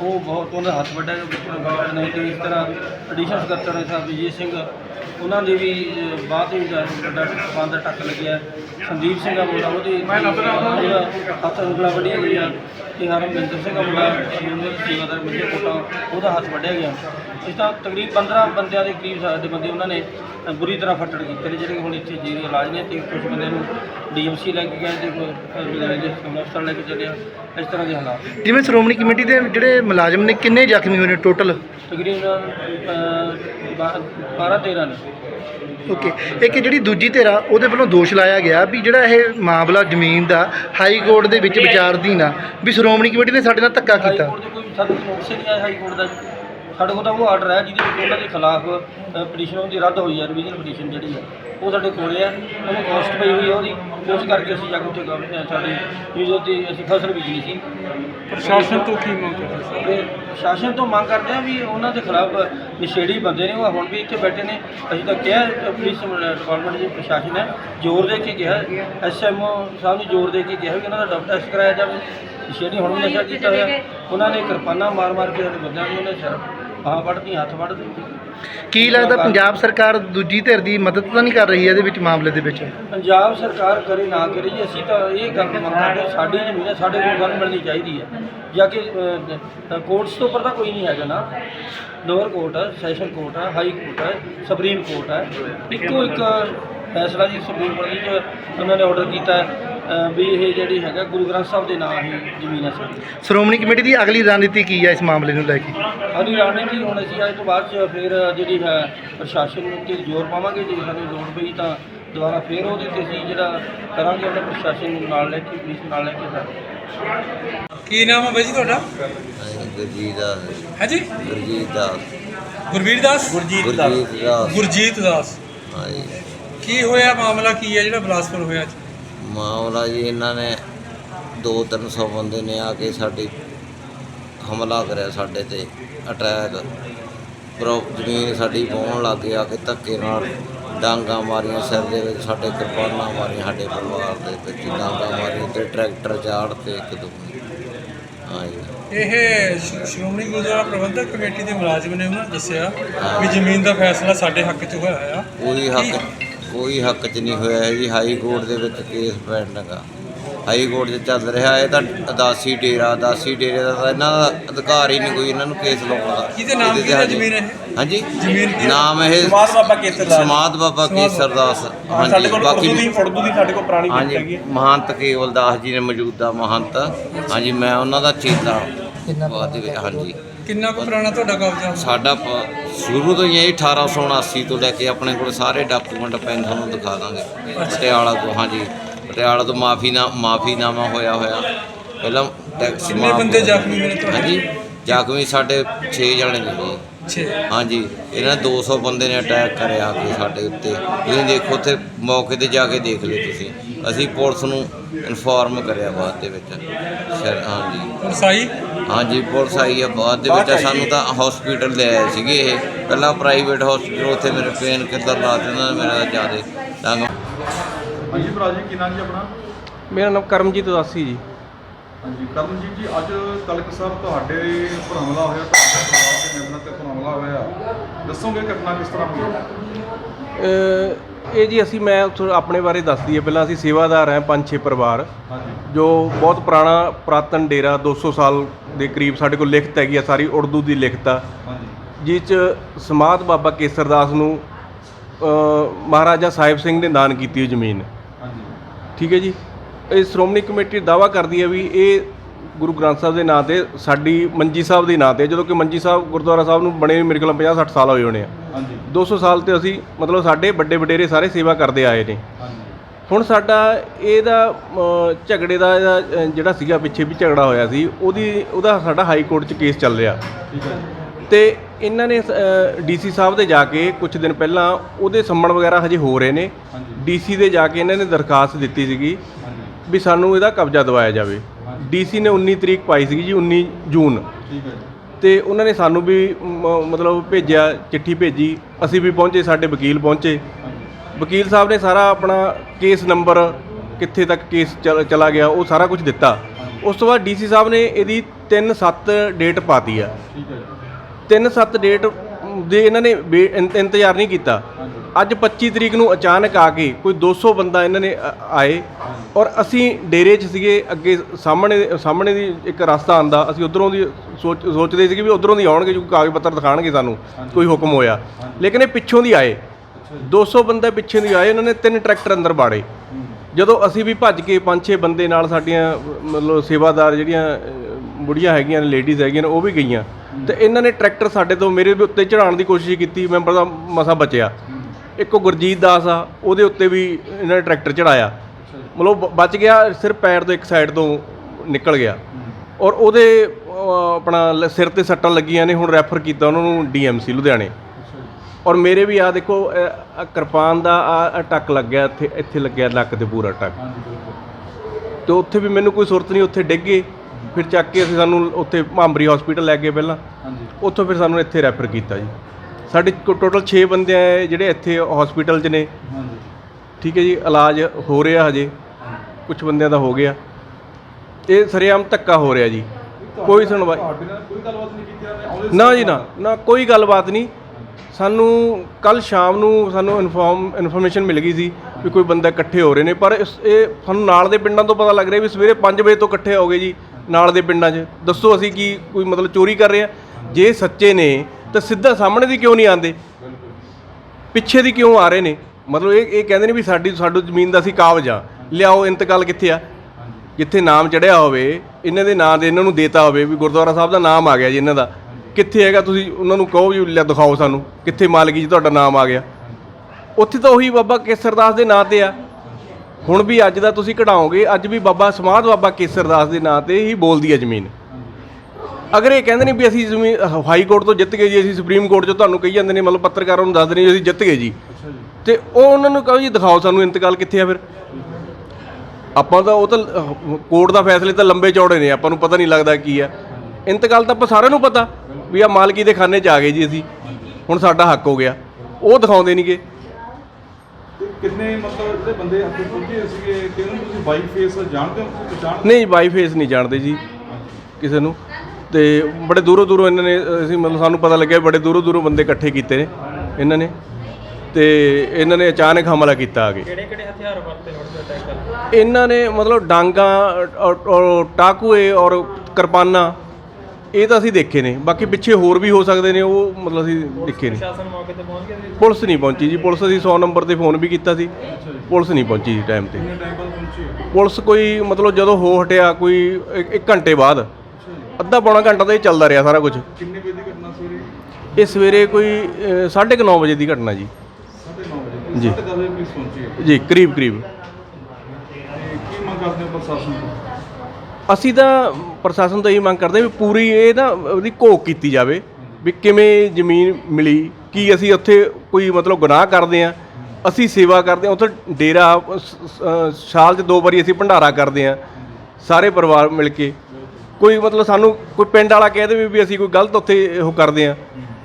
ਉਹ ਬਹੁਤ ਉਹਦਾ ਹੱਥ ਵੱਢਿਆ ਗਿਆ ਬਿਲਕੁਲ ਬਾਹਰ ਨਹੀਂ ਤੇ ਇਸ ਤਰ੍ਹਾਂ ਐਡੀਸ਼ਨਲ ਸਕੱਤਰ ਨੇ ਸਾਹਿਬ ਵਿਜੇ ਸਿੰਘ। ਉਹਨਾਂ ਦੇ ਵੀ ਅਹ, ਬਾਹ ਤੇ ਵੀ ਜਾ- ਵੱਡਾ ਬੰਦ ਟੱਕ ਲੱਗਿਆ। ਸੰਦੀਪ ਸਿੰਘ ਦਾ ਮੁੰਡਾ ਉਹਦੇ ਉਹਦਾ ਹੱਥ ਉਂਗਲਾਂ ਵੱਢੀਆਂ ਗਈਆਂ ਤੇ ਹਰਮਿੰਦਰ ਸਿੰਘ ਦਾ ਮੁੰਡਾ ਸਮੁੰਦਰ ਸੇਵਾਦਾਰ ਮਿੱਠੇ ਕੋਟਾ ਉਹਦਾ ਹੱਥ ਵੱਢਿਆ ਗਿਆ। ਇਸ ਤਰ੍ਹਾਂ ਤਕਰੀਬ 15 ਬੰਦਿਆਂ ਦੇ ਕਰੀਬ ਸਾਡੇ ਬੰਦੇ ਉਹਨਾਂ ਨੇ ਬੁਰੀ ਤਰ੍ਹਾਂ ਫੱਟੜ ਕੀਤੇ ਨੇ ਜਿਹੜੇ ਹੁਣ ਇੱਥੇ ਜੇਰੇ ਇਲਾਜ ਨੇ ਤੇ ਕੁਝ ਬੰਦਿਆਂ ਨੂੰ ਡੀਐਮਸੀ ਲੈ ਕੇ ਗਏ ਤੇ ਕੋਈ ਹਸਪਤਾਲ ਲੈ ਕੇ ਚੱਲਿਆ ਇਸ ਤਰ੍ਹਾਂ ਦੇ ਹਾਲਾਤ। ਜਿਵੇਂ ਸ਼੍ਰੋਮਣੀ ਕਮੇਟੀ ਦੇ ਜਿਹੜੇ ਮੁਲਾਜ਼ਮ ਨੇ ਕਿੰਨੇ ਜ਼ਖਮੀ ਹੋਏ ਨੇ ਟੋਟਲ? ਤਕਰੀਬਨ 12 13 ਨੇ। ਓਕੇ ਇੱਕ ਜਿਹੜੀ ਦੂਜੀ ਧਿਰਾ ਉਹਦੇ ਵੱਲੋਂ ਦੋਸ਼ ਲਾਇਆ ਗਿਆ ਵੀ ਜਿਹੜਾ ਇਹ ਮਾਮਲਾ ਜ਼ਮੀਨ ਦਾ ਹਾਈ ਕੋਰਟ ਦੇ ਵਿੱਚ ਵਿਚਾਰਧੀਨ ਆ ਵੀ ਸ਼੍ਰੋਮਣੀ ਕਮੇਟੀ ਨੇ ਸਾਡੇ ਨਾਲ ਧੱਕਾ ਹਾਈ ਕੀਤਾ। ਕੋਰਟ ਦੇ ਕੋਈ ਸਾਨੂੰ ਨੋਟਿਸ ਨਹੀਂ ਆਇਆ ਹਾਈ ਕੋਰਟ ਦਾ। ਸਾਡੇ ਕੋਲ ਤਾਂ ਉਹ ਆਰਡਰ ਹੈ ਜਿਹਦੇ ਵਿੱਚ ਉਹਨਾਂ ਦੇ ਖਿਲਾਫ ਪਟੀਸ਼ਨ ਉਹਦੀ ਰੱਦ ਹੋਈ ਹੈ ਰਿਵੀਜ਼ਨ ਪਟੀਸ਼ਨ ਜਿਹੜੀ ਹੈ। ਉਹ ਸਾਡੇ ਕੋਲੇ ਹੈ ਉਹਨੂੰ ਕੋਸਟ ਪਈ ਹੋਈ ਹੈ ਉਹਦੀ। ਉਸ ਕਰਕੇ ਅਸੀਂ ਜਾ ਕੇ ਉੱਥੇ ਗਵ- ਸਾਡੀ ਜਿਹੜੀ ਉਹਦੀ ਅਸੀਂ ਫਸਲ ਬੀਜਣੀ ਸੀ। ਪ੍ਰਸ਼ਾਸਨ ਤੋਂ ਕੀ ਮੰਗ ਕਰਦੇ ਸਰ? ਤੇ ਸ਼ਾਸਨ ਤੋਂ ਮੰਗ ਕਰਦੇ ਆ ਵੀ ਉਹਨਾਂ ਦੇ ਖਿਲਾਫ ਨਸ਼ੇੜੀ ਬੰਦੇ ਨੇ ਉਹ ਹੁਣ ਵੀ ਇੱਥੇ ਬੈਠੇ ਨੇ। ਅਸੀਂ ਤਾਂ ਕਿਹਾ ਪੁਲਿਸ ਡਿਪਾਰਟਮੈਂਟ ਦੇ ਪ੍ਰਸ਼ਾਸਨ ਹੈ ਜ਼ੋਰ ਦੇ ਕੇ ਕਿਹਾ। ਐਸਐਮਓ ਸਾਹਿਬ ਨੇ ਜ਼ੋਰ ਦੇ ਕੇ ਕਿਹਾ ਵੀ ਇਹਨਾਂ ਦਾ ਡਾਕਟਰ ਟੈਸਟ ਕਰਾਇਆ ਜਾਵੇ। ਨਸ਼ੇੜੀ ਹੁਣ ਵੀ ਨਸ਼ਾ ਕੀਤਾ ਹੋਇਆ। ਉਹਨਾਂ ਨੇ ਕਿਰਪਾਨਾਂ ਮਾਰ ਮਾਰ ਕੇ ਬੰਦਿਆਂ ਨੂੰ ਉਹਨੇ ਸਿਰ ਬਾਹਾਂ ਵੱਢਦੀ ਹੱਥ ਵੱਢ ਦਿੱਤੇ ਕੀ ਲੱਗਦਾ ਪੰਜਾਬ ਸਰਕਾਰ ਦੂਜੀ ਧਿਰ ਦੀ ਮਦਦ ਤਾਂ ਨਹੀਂ ਕਰ ਰਹੀ ਇਹਦੇ ਵਿੱਚ ਮਾਮਲੇ ਦੇ ਵਿੱਚ? ਪੰਜਾਬ ਸਰਕਾਰ ਕਰੇ ਨਾ ਕਰੇ ਜੀ ਅਸੀਂ ਤਾਂ ਇਹ ਗੱਲ ਮੰਗ ਕਰਦੇ ਹਾਂ, ਸਾਡੀ ਜ਼ਮੀਨ ਹੈ ਸਾਡੇ ਕੋਲ ਗੱਲ ਮਿਲਣੀ ਚਾਹੀਦੀ ਹੈ। ਜਾਂ ਕਿ ਕੋਰਟਸ ਤੋਂ ਉੱਪਰ ਤਾਂ ਕੋਈ ਨਹੀਂ ਹੈਗਾ ਨਾ। ਲੋਅਰ ਕੋਰਟ ਹੈ ਸੈਸ਼ਨ ਕੋਰਟ ਹੈ ਹਾਈ ਕੋਰਟ ਹੈ ਸੁਪਰੀਮ ਕੋਰਟ ਹੈ। ਇੱਕੋ ਇੱਕ ਫੈਸਲਾ ਜੀ ਸੁਪਰੀਮ ਕੋਰਟ ਵਿੱਚ ਉਹਨਾਂ ਨੇ ਆਰਡਰ ਕੀਤਾ ਹੈ, ਵੀ ਇਹ ਜਿਹੜੀ ਹੈਗਾ ਗੁਰੂ ਗ੍ਰੰਥ ਸਾਹਿਬ ਦੇ ਨਾਂ ਹੀ ਜ਼ਮੀਨ ਹੈ ਸਾਡੀ। ਸ਼੍ਰੋਮਣੀ ਕਮੇਟੀ ਦੀ ਅਗਲੀ ਰਣਨੀਤੀ ਕੀ ਹੈ ਇਸ ਮਾਮਲੇ ਨੂੰ ਲੈ ਕੇ? ਸਾਡੀ ਰਣਨੀਤੀ ਹੁਣ ਅਸੀਂ ਅੱਜ ਤੋਂ ਬਾਅਦ 'ਚ ਫਿਰ ਜਿਹੜੀ ਹੈ ਪ੍ਰਸ਼ਾਸਨ ਨੂੰ ਤੇ ਜ਼ੋਰ ਪਾਵਾਂਗੇ ਜੇ ਸਾਨੂੰ ਲੋੜ ਪਈ ਤਾਂ ਦੁਬਾਰਾ ਫਿਰ ਉਹਦੇ ਤੇ ਅਸੀਂ ਜਿਹੜਾ ਕਰਾਂਗੇ ਉਹਨਾਂ ਪ੍ਰਸ਼ਾਸਨ ਨੂੰ ਨਾਲ ਲੈ ਕੇ ਪੁਲਿਸ ਨਾਲ ਲੈ ਕੇ ਸਾਰੇ ਕੀ ਨਾਮ ਹੈ ਬਾਈ ਜੀ ਤੁਹਾਡਾ? ਗੁਰਜੀਤ ਦਾ। ਹੈ ਜੀ ਗੁਰਜੀਤ ਦਾ। ਗੁਰਵੀਰ ਦਾਸ? ਗੁਰਜੀਤ ਦਾ ਗੁਰਜੀਤ ਦਾਸ। ਹਾਂਜੀ। ਕੀ ਹੋਇਆ ਮਾਮਲਾ ਕੀ ਹੈ ਜਿਹੜਾ ਬਲਾਸਪੁਰ ਹੋਇਆ ਅੱਜ? ਮਾਮਲਾ ਜੀ ਇਹਨਾਂ ਨੇ 2-300 ਬੰਦੇ ਨੇ ਆ ਕੇ ਸਾਡੀ ਹਮਲਾ ਕਰਿਆ ਸਾਡੇ ਤੇ ਅਟੈਕ ਪ੍ਰੋ ਜ਼ਮੀਨ ਸਾਡੀ ਪਾਉਣ ਲੱਗ ਗਿਆ ਕਿ ਧੱਕੇ ਨਾਲ ਡਾਂਗਾ ਮਾਰੀਆਂ ਸਿਰ ਦੇ ਵਿੱਚ ਸਾਡੇ ਕਿਰਪਾਨਾਂ ਮਾਰੀਆਂ ਸਾਡੇ ਪਰਿਵਾਰ ਦੇ ਵਿੱਚ ਡਾਂਗਾ ਮਾਰੀਆਂ ਤੇ ਟਰੈਕਟਰ ਚਾੜ ਤੇ ਇੱਕ ਦੋ। ਇਹ ਸ਼੍ਰੋਮਣੀ ਗੁਰਦੁਆਰਾ ਪ੍ਰਬੰਧਕ ਕਮੇਟੀ ਦੇ ਮੁਲਾਜ਼ਮ ਨੇ ਉਹਨਾਂ ਦੱਸਿਆ ਵੀ ਜ਼ਮੀਨ ਦਾ ਫੈਸਲਾ ਸਾਡੇ ਹੱਕ 'ਚ ਹੋਇਆ ਆ। ਕੋਈ ਹੱਕ। ਕੋਈ ਹੱਕ 'ਚ ਨਹੀਂ ਹੋਇਆ ਹੈ ਜੀ। ਹਾਈ ਕੋਰਟ ਦੇ ਵਿੱਚ ਕੇਸ ਪੈਂਡਿੰਗ ਆ ਹਾਈ ਕੋਰਟ 'ਚ ਚੱਲ ਰਿਹਾ ਇਹ ਤਾਂ ਅਦਾਸੀ ਡੇਰਾ ਅਦਾਸੀ ਡੇਰੇ ਦਾ ਤਾਂ ਇਹਨਾਂ ਦਾ ਅਧਿਕਾਰ ਹੀ ਨਹੀਂ ਕੋਈ ਇਹਨਾਂ ਨੂੰ ਕੇਸ ਲਾਉਣ ਦਾ। ਕਿਹਦੇ ਨਾਮ ਇਹਦੇ ਤੇ ਕਿਹਦਾ ਜ਼ਮੀਨ ਇਹ? ਹਾਂਜੀ? ਜ਼ਮੀਨ ਕਿਹਦਾ? ਨਾਮ ਇਹ ਸਮਾਦ ਬਾਬਾ ਕੇਸਰ ਦਾਸ ਸਮਾਦ ਬਾਬਾ ਕੇਸਰ ਦਾਸ ਸਾਡੇ ਹਾਂਜੀ ਕੋਲ ਉਰਦੂ ਦੀ ਬਾਕੀ ਫੜਦੂ ਦੀ ਸਾਡੇ ਕੋਲ ਪੁਰਾਣੀ ਬੁੱਕ ਹੈਗੀ ਹਾਂਜੀ ਹੈ। ਮਹੰਤ ਕੇਵਲ ਦਾਸ ਜੀ ਨੇ ਮੌਜੂਦਾ ਮਹੰਤ। ਹਾਂਜੀ ਮੈਂ ਉਹਨਾਂ ਦਾ ਚੇਲਾ ਬਾਅਦ ਦੇ ਵਿੱਚ ਹਾਂਜੀ। ਕਿੰਨਾ ਕੁ ਪੁਰਾਣਾ ਤੁਹਾਡਾ ਕਬਜ਼ਾ ਸਾਡਾ ਪ- ਸ਼ੁਰੂ ਤੋਂ ਹੀ ਇਹ 1879 ਤੋਂ ਲੈ ਕੇ ਆਪਣੇ ਕੋਲ ਸਾਰੇ ਡਾਕੂਮੈਂਟ ਪੈਨ ਤੁਹਾਨੂੰ ਦਿਖਾ ਦਾਂਗੇ। ਪਟਿਆਲਾ ਤੋਂ ਹਾਂਜੀ। ਪਟਿਆਲਾ ਤੋਂ ਮਾਫੀ ਨਾ ਮਾਫੀਨਾਮਾ ਹੋਇਆ ਹੋਇਆ। ਪਹਿਲਾਂ ਟੈਕਸ ਕਿੰਨੇ ਮਾਫ਼ ਬੰਦੇ ਹੋਇਆ। ਜ਼ਖਮੀ ਹੋਏ ਨੇ ਤੁਹਾਡੇ? ਹਾਂਜੀ। ਜ਼ਖਮੀ ਸਾਡੇ 6 ਜਣੇ ਨੇ ਜੀ। 6 ਹਾਂਜੀ ਇਹਨਾਂ 200 ਬੰਦੇ ਨੇ ਅਟੈਕ ਕਰਿਆ ਆ ਕੇ ਸਾਡੇ ਉੱਤੇ। ਤੁਸੀਂ ਦੇਖੋ ਉੱਥੇ ਮੌਕੇ ਤੇ ਜਾ ਕੇ ਦੇਖ ਲਿਓ ਤੁਸੀਂ। ਅਸੀਂ ਪੁਲਿਸ ਨੂੰ ਇਨਫੋਰਮ ਕਰਿਆ ਬਾਅਦ ਦੇ ਵਿੱਚ। ਸਰ ਹਾਂਜੀ। ਹੁਣ ਸਾਈ ਹਾਂਜੀ ਪੁਲਿਸ ਆਈ ਆ ਬਾਅਦ ਦੇ ਵਿੱਚ। ਸਾਨੂੰ ਤਾਂ ਹਸਪੀਟਲ ਲੈ ਆਏ ਸੀਗੇ ਇਹ। ਪਹਿਲਾਂ ਪ੍ਰਾਈਵੇਟ ਹਸਪੀਟਲ ਉੱਥੇ ਮੇਰੇ ਪੇਨ ਕਿੱਧਰ ਲਾ ਦਿੰਦਾ ਮੇਰਾ ਜ਼ਿਆਦਾ ਡੰਗ ਹਾਂਜੀ ਭਰਾ ਜੀ ਕੀ ਨਾਮ ਜੀ ਆਪਣਾ? ਮੇਰਾ ਨਾਮ ਕਰਮਜੀਤ ਉਦਾਸੀ ਜੀ। ਹਾਂਜੀ ਕਰਮਜੀਤ ਜੀ ਅੱਜ ਤਲਕ ਸਾਹਿਬ ਤੁਹਾਡੇ ਉੱਪਰ ਹਮਲਾ ਹੋਇਆ ਤੁਹਾਡੇ ਪਰਿਵਾਰ ਦੇ ਮੈਂਬਰਾਂ ਤੇ ਉੱਪਰ ਹਮਲਾ ਹੋਇਆ। ਦੱਸੋਗੇ ਘਟਨਾ ਕਿਸ ਤਰ੍ਹਾਂ ਹੋਈ? ਇਹ ਜੀ ਅਸੀਂ ਮੈਂ ਉੱਥੋਂ ਆਪਣੇ ਬਾਰੇ ਦੱਸ ਦਈਏ। ਪਹਿਲਾਂ ਅਸੀਂ ਸੇਵਾਦਾਰ ਹਾਂ ਪੰਜ ਛੇ ਪਰਿਵਾਰ। ਜੋ ਬਹੁਤ ਪੁਰਾਣਾ ਪੁਰਾਤਨ ਡੇਰਾ 200 ਸਾਲ ਦੇ ਕਰੀਬ ਸਾਡੇ ਕੋਲ ਲਿਖਤ ਹੈਗੀ ਆ ਸਾਰੀ ਉਰਦੂ ਦੀ ਲਿਖਤ ਆ। ਜਿਸ 'ਚ ਸਮਾਧ ਬਾਬਾ ਕੇਸਰਦਾਸ ਨੂੰ ਮਹਾਰਾਜਾ ਸਾਹਿਬ ਸਿੰਘ ਨੇ ਦਾਨ ਕੀਤੀ ਹੋਈ ਜ਼ਮੀਨ। ਠੀਕ ਹੈ ਜੀ? ਇਹ ਸ਼੍ਰੋਮਣੀ ਕਮੇਟੀ ਦਾਵਾ ਕਰਦੀ ਹੈ ਵੀ ਇਹ ਗੁਰੂ ਗ੍ਰੰਥ ਸਾਹਿਬ ਦੇ ਨਾਂ ਤੇ ਸਾਡੀ ਮੰਜੀ ਸਾਹਿਬ ਦੇ ਨਾਂ ਤੇ। ਜਦੋਂ ਕਿ ਮੰਜੀ ਸਾਹਿਬ ਗੁਰਦੁਆਰਾ ਸਾਹਿਬ ਨੂੰ ਬਣੇ ਮੇਰੇ ਕੋਲ 50 60 ਸਾਲ ਹੋਏ ਹੋਣੇ ਆ। ਹਾਂਜੀ। 200 ਸਾਲ ਤੇ ਅਸੀਂ ਮਤਲਬ ਸਾਡੇ ਵੱਡੇ ਵਡੇਰੇ ਸਾਰੇ ਸੇਵਾ ਕਰਦੇ ਆਏ ਨੇ। ਹਾਂਜੀ। ਹੁਣ ਸਾਡਾ ਇਹਦਾ ਝਗੜੇ ਦਾ ਜਿਹੜਾ ਸੀਗਾ ਪਿੱਛੇ ਵੀ ਝਗੜਾ ਹੋਇਆ ਸੀ ਉਹਦੀ ਉਹਦਾ ਸਾਡਾ ਹਾਈ ਕੋਰਟ 'ਚ ਕੇਸ ਚੱਲ ਰਿਹਾ। ਠੀਕ ਹੈ ਤੇ ਇਹਨਾਂ ਨੇ ਡੀਸੀ ਸਾਹਿਬ ਦੇ ਜਾ ਕੇ ਕੁਝ ਦਿਨ ਪਹਿਲਾਂ ਉਹਦੇ ਸੰਮਣ ਵਗੈਰਾ ਹਜੇ ਹੋ ਰਹੇ ਨੇ। ਡੀਸੀ ਦੇ ਜਾ ਕੇ ਇਹਨਾਂ ਨੇ ਦਰਖਾਸਤ ਦਿੱਤੀ ਸੀਗੀ ਵੀ ਸਾਨੂੰ ਇਹਦਾ ਕਬਜ਼ਾ ਦਿਵਾਇਆ ਜਾਵੇ। ਡੀਸੀ ਨੇ 19 ਤਰੀਕ ਪਾਈ ਸੀਗੀ ਜੀ 19 ਜੂਨ। ਠੀਕ ਹੈ ਤੇ ਉਹਨਾਂ ਨੇ ਸਾਨੂੰ ਵੀ ਮ- ਮਤਲਬ ਭੇਜਿਆ ਚਿੱਠੀ ਭੇਜੀ। ਅਸੀਂ ਵੀ ਪਹੁੰਚੇ ਸਾਡੇ ਵਕੀਲ ਪਹੁੰਚੇ। ਵਕੀਲ ਸਾਹਿਬ ਨੇ ਸਾਰਾ ਆਪਣਾ ਕੇਸ ਨੰਬਰ ਕਿੱਥੇ ਤੱਕ ਕੇਸ ਚਲ- ਚਲਾ ਗਿਆ ਉਹ ਸਾਰਾ ਕੁਝ ਦਿੱਤਾ। ਉਸ ਤੋਂ ਬਾਅਦ ਡੀਸੀ ਸਾਹਿਬ ਨੇ ਇਹਦੀ 3-7 ਡੇਟ ਪਾਤੀ ਆ। ਠੀਕ ਹੈ ਜੀ। 3-7 ਡੇਟ ਦੇ ਇਹਨਾਂ ਨੇ ਬੇ- ਇੰ- ਇੰਤਜ਼ਾਰ ਨਹੀਂ ਕੀਤਾ। ਅੱਜ 25 ਤਰੀਕ ਨੂੰ ਅਚਾਨਕ ਆ ਕੇ ਕੋਈ 200 ਬੰਦਾ ਇਹਨਾਂ ਨੇ ਅ- ਆਏ। ਔਰ ਅਸੀਂ ਡੇਰੇ 'ਚ ਸੀਗੇ ਅੱਗੇ ਸਾਹਮਣੇ ਸਾਹਮਣੇ ਦੀ ਇੱਕ ਰਸਤਾ ਆਂਦਾ ਅਸੀਂ ਉਧਰੋਂ ਦੀ ਸੋਚ ਸੋਚਦੇ ਸੀਗੇ ਵੀ ਉਧਰੋਂ ਦੀ ਆਉਣਗੇ ਜੋ ਕਾਗਜ਼ ਪੱਤਰ ਦਿਖਾਣਗੇ ਸਾਨੂੰ ਕੋਈ ਹੁਕਮ ਹੋਇਆ। ਲੇਕਿਨ ਇਹ ਪਿੱਛੋਂ ਦੀ ਆਏ। 200 ਬੰਦੇ ਪਿੱਛੇ ਦੀ ਆਏ ਇਹਨਾਂ ਨੇ ਤਿੰਨ ਟਰੈਕਟਰ ਅੰਦਰ ਬਾੜੇ ਜਦੋਂ ਅਸੀਂ ਵੀ ਭੱਜ ਕੇ ਪੰਜ ਛੇ ਬੰਦੇ ਨਾਲ ਸਾਡੀਆਂ ਮਤਲਬ ਸੇਵਾਦਾਰ ਜਿਹੜੀਆਂ ਅ, ਬੁੜੀਆਂ ਹੈਗੀਆਂ ਨੇ ਲੇਡੀਜ਼ ਹੈਗੀਆਂ ਨੇ ਉਹ ਵੀ ਗਈਆਂ। ਤੇ ਇਹਨਾਂ ਨੇ ਟਰੈਕਟਰ ਸਾਡੇ ਤੋਂ ਮੇਰੇ ਵੀ ਉੱਤੇ ਚੜਾਉਣ ਦੀ ਕੋਸ਼ਿਸ਼ ਕੀਤੀ ਮੈਂਬਰ ਦਾ ਮਸਾ ਬਚਿਆ। ਇੱਕੋ ਗੁਰਜੀਤ ਦਾਸ ਆ ਉਹਦੇ ਉੱਤੇ ਵੀ ਇਹਨਾਂ ਨੇ ਟਰੈਕਟਰ ਚੜਾਇਆ। ਮਤਲਬ ਬਚ ਗਿਆ ਸਿਰ ਪੈਰ ਤੋਂ ਇੱਕ ਸਾਈਡ ਤੋਂ ਨਿਕਲ ਗਿਆ। ਔਰ ਉਹਦੇ ਆਪਣਾ ਸਿਰ ਤੇ ਸੱਟਾਂ ਲੱਗੀਆਂ ਨੇ ਹੁਣ ਰੈਫਰ ਕੀਤਾ ਉਹਨਾਂ ਨੂੰ ਡੀਐਮਸੀ ਲੁਧਿਆਣੇ। ਔਰ ਮੇਰੇ ਵੀ ਆ ਦੇਖੋ ਕਿਰਪਾਨ ਦਾ ਆ ਟੱਕ ਲੱਗਿਆ ਇੱਥੇ ਇੱਥੇ ਲੱਗਿਆ ਲੱਕ ਤੇ ਪੂਰਾ ਟੱਕ। ਤੇ ਉੱਥੇ ਵੀ ਮੈਨੂੰ ਕੋਈ ਸੁਰਤ ਨਹੀਂ ਉੱਥੇ ਡਿੱਗੇ ਫਿਰ ਚੱਕ ਕੇ ਅਸੀਂ ਸਾਨੂੰ ਉੱਥੇ ਮਾਂਬਰੀ ਹਸਪੀਟਲ ਲੈ ਗਏ ਪਹਿਲਾਂ। ਹਾਂਜੀ। ਉੱਥੋਂ ਫਿਰ ਸਾਨੂੰ ਇੱਥੇ ਰੈਫਰ ਕੀਤਾ ਜੀ। ਸਾਡੇ ਟੋਟਲ 6 ਬੰਦੇ ਆ ਜਿਹੜੇ ਇੱਥੇ ਹਸਪੀਟਲ 'ਚ ਨੇ। ਹਾਂਜੀ। ਠੀਕ ਹੈ ਜੀ ਇਲਾਜ ਹੋ ਰਿਹਾ ਹਜੇ। ਕੁਝ ਬੰਦਿਆਂ ਦਾ ਹੋ ਗਿਆ। ਇਹ ਸਰੇਆਮ ਧੱਕਾ ਹੋ ਰਿਹਾ ਜੀ। ਕੋਈ ਸੁਣਵਾਈ ਤੁਹਾਡੇ ਨਾਲ ਕੋਈ ਗੱਲਬਾਤ ਨਹੀਂ ਕੀਤੀ ਨਾ ਜੀ ਨਾ ਨਾ ਕੋਈ ਗੱਲਬਾਤ ਨਹੀਂ। ਸਾਨੂੰ ਕੱਲ ਸ਼ਾਮ ਨੂੰ ਸਾਨੂੰ ਇਨਫੋਰਮ ਇਨਫੋਰਮੇਸ਼ਨ ਮਿਲ ਗਈ ਸੀ ਵੀ ਕੋਈ ਬੰਦਾ ਇਕੱਠੇ ਹੋ ਰਹੇ ਨੇ। ਪਰ ਇਸ- ਇਹ ਸਾਨੂੰ ਨਾਲ ਦੇ ਪਿੰਡਾਂ ਤੋਂ ਪਤਾ ਲੱਗ ਰਿਹਾ ਵੀ ਸਵੇਰੇ 5 ਵਜੇ ਤੋਂ ਇਕੱਠੇ ਹੋ ਗਏ ਜੀ ਨਾਲ ਦੇ ਪਿੰਡਾਂ 'ਚ। ਦੱਸੋ ਅਸੀਂ ਕੀ ਕੋਈ ਮਤਲਬ ਚੋਰੀ ਕਰ ਰਹੇ ਆ? ਜੇ ਸੱਚੇ ਨੇ ਤਾਂ ਸਿੱਧਾ ਸਾਹਮਣੇ ਦੀ ਕਿਉਂ ਨਹੀਂ ਆਉਂਦੇ? ਪਿੱਛੇ ਦੀ ਕਿਉਂ ਆ ਰਹੇ ਨੇ? ਮਤਲਬ ਇਹ ਇਹ ਕਹਿੰਦੇ ਨੇ ਵੀ ਸਾਡੀ ਸਾਡੀ ਜ਼ਮੀਨ ਦਾ ਅਸੀਂ ਕਾਬਜ ਆ। ਲਿਆਓ, ਇੰਤਕਾਲ ਕਿੱਥੇ ਆ? ਜਿੱਥੇ ਨਾਮ ਚੜਿਆ ਹੋਵੇ, ਇਹਨਾਂ ਦੇ ਨਾਂ ਦੇ, ਇਹਨਾਂ ਨੂੰ ਦੇਤਾ ਹੋਵੇ, ਵੀ ਗੁਰਦੁਆਰਾ ਸਾਹਿਬ ਦਾ ਨਾਮ ਆ ਗਿਆ ਜੀ ਇਹਨਾਂ ਦਾ। ਕਿੱਥੇ ਹੈਗਾ? ਤੁਸੀਂ ਉਹਨਾਂ ਨੂੰ ਕਹੋ ਵੀ ਲੈ ਦਿਖਾਓ ਸਾਨੂੰ, ਕਿੱਥੇ ਮਾਲਕੀ ਜੀ ਤੁਹਾਡਾ ਨਾਮ ਆ ਗਿਆ। ਉੱਥੇ ਤਾਂ ਉਹੀ ਬਾਬਾ ਕੇਸਰ ਦਾਸ ਦੇ ਨਾਂ ਤੇ ਆ। ਹੁਣ ਵੀ ਅੱਜ ਦਾ ਤੁਸੀਂ ਕਢਾਓਗੇ, ਅੱਜ ਵੀ ਬਾਬਾ ਸਮਾਧ ਬਾਬਾ ਕੇਸਰ ਦਾਸ ਦੇ ਨਾਂ ਤੇ ਹੀ ਬੋਲਦੀ ਹੈ ਜ਼ਮੀਨ। ਅਗਰ ਇਹ ਕਹਿੰਦੇ ਨੇ ਵੀ ਅਸੀਂ ਜ਼ਮੀਨ ਹਾਈ ਕੋਰਟ ਤੋਂ ਜਿੱਤ ਗਏ ਜੀ ਅਸੀਂ ਸੁਪਰੀਮ ਕੋਰਟ 'ਚੋਂ ਤੁਹਾਨੂੰ ਕਹੀ ਜਾਂਦੇ ਨੇ ਮਤਲਬ ਪੱਤਰਕਾਰਾਂ ਨੂੰ ਦੱਸਦੇ ਨੇ ਜੀ ਅਸੀਂ ਜਿੱਤ ਗਏ ਜੀ। ਤੇ ਉਹ ਉਹਨਾਂ ਨੂੰ ਕਹੋ ਜੀ ਦਿਖਾਓ ਸਾਨੂੰ ਇੰਤਕਾਲ ਕਿੱਥੇ ਆ ਫਿਰ। ਆਪਾਂ ਤਾਂ ਉਹ ਤਾਂ ਕੋਰਟ ਦਾ ਫੈਸਲੇ ਤਾਂ ਲੰਬੇ ਚੌੜੇ ਨੇ ਆਪਾਂ ਨੂੰ ਪਤਾ ਨਹੀਂ ਲੱਗਦਾ ਕੀ ਆ। ਇੰਤਕਾਲ ਤਾਂ ਆਪਾਂ ਸਾਰਿਆਂ ਨੂੰ ਪਤਾ ਵੀ ਆ ਮਾਲਕੀ ਦੇ ਖਾਨੇ 'ਚ ਆ ਗਏ ਜੀ ਅਸੀਂ। ਹੁਣ ਸਾਡਾ ਹੱਕ ਹੋ ਗਿਆ। ਉਹ ਦਿਖਾਉਂਦੇ ਨਹੀਂਗੇ। ਕਿੰਨੇ ਮਤਲਬ ਜਿਹੜੇ ਬੰਦੇ ਅੱਗੇ ਪਹੁੰਚੇ ਸੀਗੇ ਕਿ ਉਹਨਾਂ ਨੂੰ ਤੁਸੀਂ ਬਾਈ ਫੇਸ ਜਾਣਦੇ ਹੋ ਤੁਸੀਂ ਪਛਾਣ ਨਹੀਂ ਬਾਈ ਫੇਸ ਨਹੀਂ ਜਾਣਦੇ ਜੀ। ਕਿਸੇ ਨੂੰ। ਤੇ ਬੜੇ ਦੂਰੋਂ ਦੂਰੋਂ ਇਹਨਾਂ ਨੇ ਅਸੀਂ ਮਤਲਬ ਸਾਨੂੰ ਪਤਾ ਲੱਗਿਆ ਬੜੇ ਦੂਰੋਂ ਦੂਰੋਂ ਬੰਦੇ ਇਕੱਠੇ ਕੀਤੇ ਨੇ ਇਹਨਾਂ ਨੇ। ਤੇ ਇਹਨਾਂ ਨੇ ਅਚਾਨਕ ਹਮਲਾ ਕੀਤਾ ਆ ਕੇ। ਕਿਹੜੇ ਕਿਹੜੇ ਹਥਿਆਰ ਵਰਤੇ ਹੋਣਗੇ ਅਟੈਕ ਕਰਨ? ਇਹਨਾਂ ਨੇ ਮਤਲਬ ਡਾਂਗਾ ਟਾਕੂਏ ਔਰ ਕਿਰਪਾਨਾਂ ਇਹ ਤਾਂ ਅਸੀਂ ਦੇਖੇ ਨੇ। ਬਾਕੀ ਪਿੱਛੇ ਹੋਰ ਵੀ ਹੋ ਸਕਦੇ ਨੇ ਉਹ ਮਤਲਬ ਅਸੀਂ ਦੇਖੇ ਨੇ। ਪ੍ਰਸ਼ਾਸਨ ਮੌਕੇ ਤੇ ਪਹੁੰਚ ਗਿਆ ਸੀ? ਪੁਲਿਸ ਨਹੀਂ ਪਹੁੰਚੀ ਜੀ। ਪੁਲਿਸ ਅਸੀਂ 100 ਨੰਬਰ ਤੇ ਫੋਨ ਵੀ ਕੀਤਾ ਸੀ। ਪੁਲਿਸ ਨਹੀਂ ਪਹੁੰਚੀ ਜੀ ਟਾਈਮ ਤੇ। ਪੁਲਿਸ ਕੋਈ ਮਤਲਬ ਜਦੋਂ ਹੋ ਹਟਿਆ ਕੋਈ ਇੱਕ- ਇੱਕ ਘੰਟੇ ਬਾਅਦ ਅੱਧਾ ਪੌਣਾ ਘੰਟਾ ਤਾਂ ਇਹ ਚੱਲਦਾ ਰਿਹਾ ਸਾਰਾ ਕੁਝ ਕਿੰਨੇ ਵਜੇ ਦੀ ਘਟਨਾ ਸਵੇਰੇ ਇਹ ਸਵੇਰੇ ਕੋਈ 9:30 ਵਜੇ ਦੀ ਘਟਨਾ ਜੀ। 9:30 ਵਜੇ ਜੀ। ਸਾਢੇ ਦਸ ਵਜੇ ਪੁਲਿਸ ਪਹੁੰਚੀ ਹੈ। ਜੀ ਕਰੀਬ ਕਰੀਬ। ਤੇ ਕੀ ਮੰਗ ਕਰਦੇ ਹੋ ਪ੍ਰਸ਼ਾਸਨ ਤੋਂ? ਅਸੀਂ ਤਾਂ ਪ੍ਰਸ਼ਾਸਨ ਤੋਂ ਇਹ ਮੰਗ ਕਰਦੇ ਹਾਂ ਵੀ ਪੂਰੀ ਇਹ ਨਾ ਉਹਦੀ ਘੋਖ ਕੀਤੀ ਜਾਵੇ ਵੀ ਕਿਵੇਂ ਜ਼ਮੀਨ ਮਿਲੀ ਕੀ ਅਸੀਂ ਉੱਥੇ ਕੋਈ ਮਤਲਬ ਗੁਨਾਹ ਕਰਦੇ ਆ ਅਸੀਂ ਸੇਵਾ ਕਰਦੇ ਆ ਉੱਥੇ ਡੇਰਾ ਸ- ਸ- ਸਾਲ 'ਚ ਦੋ ਵਾਰੀ ਅਸੀਂ ਭੰਡਾਰਾ ਕਰਦੇ ਆ ਸਾਰੇ ਪਰਿਵਾਰ ਮਿਲ ਕੇ। ਕੋਈ ਮਤਲਬ ਸਾਨੂੰ ਕੋਈ ਪਿੰਡ ਵਾਲਾ ਕਹਿ ਦੇਵੇ ਵੀ ਅਸੀਂ ਕੋਈ ਗਲਤ ਉੱਥੇ ਉਹ ਕਰਦੇ ਆ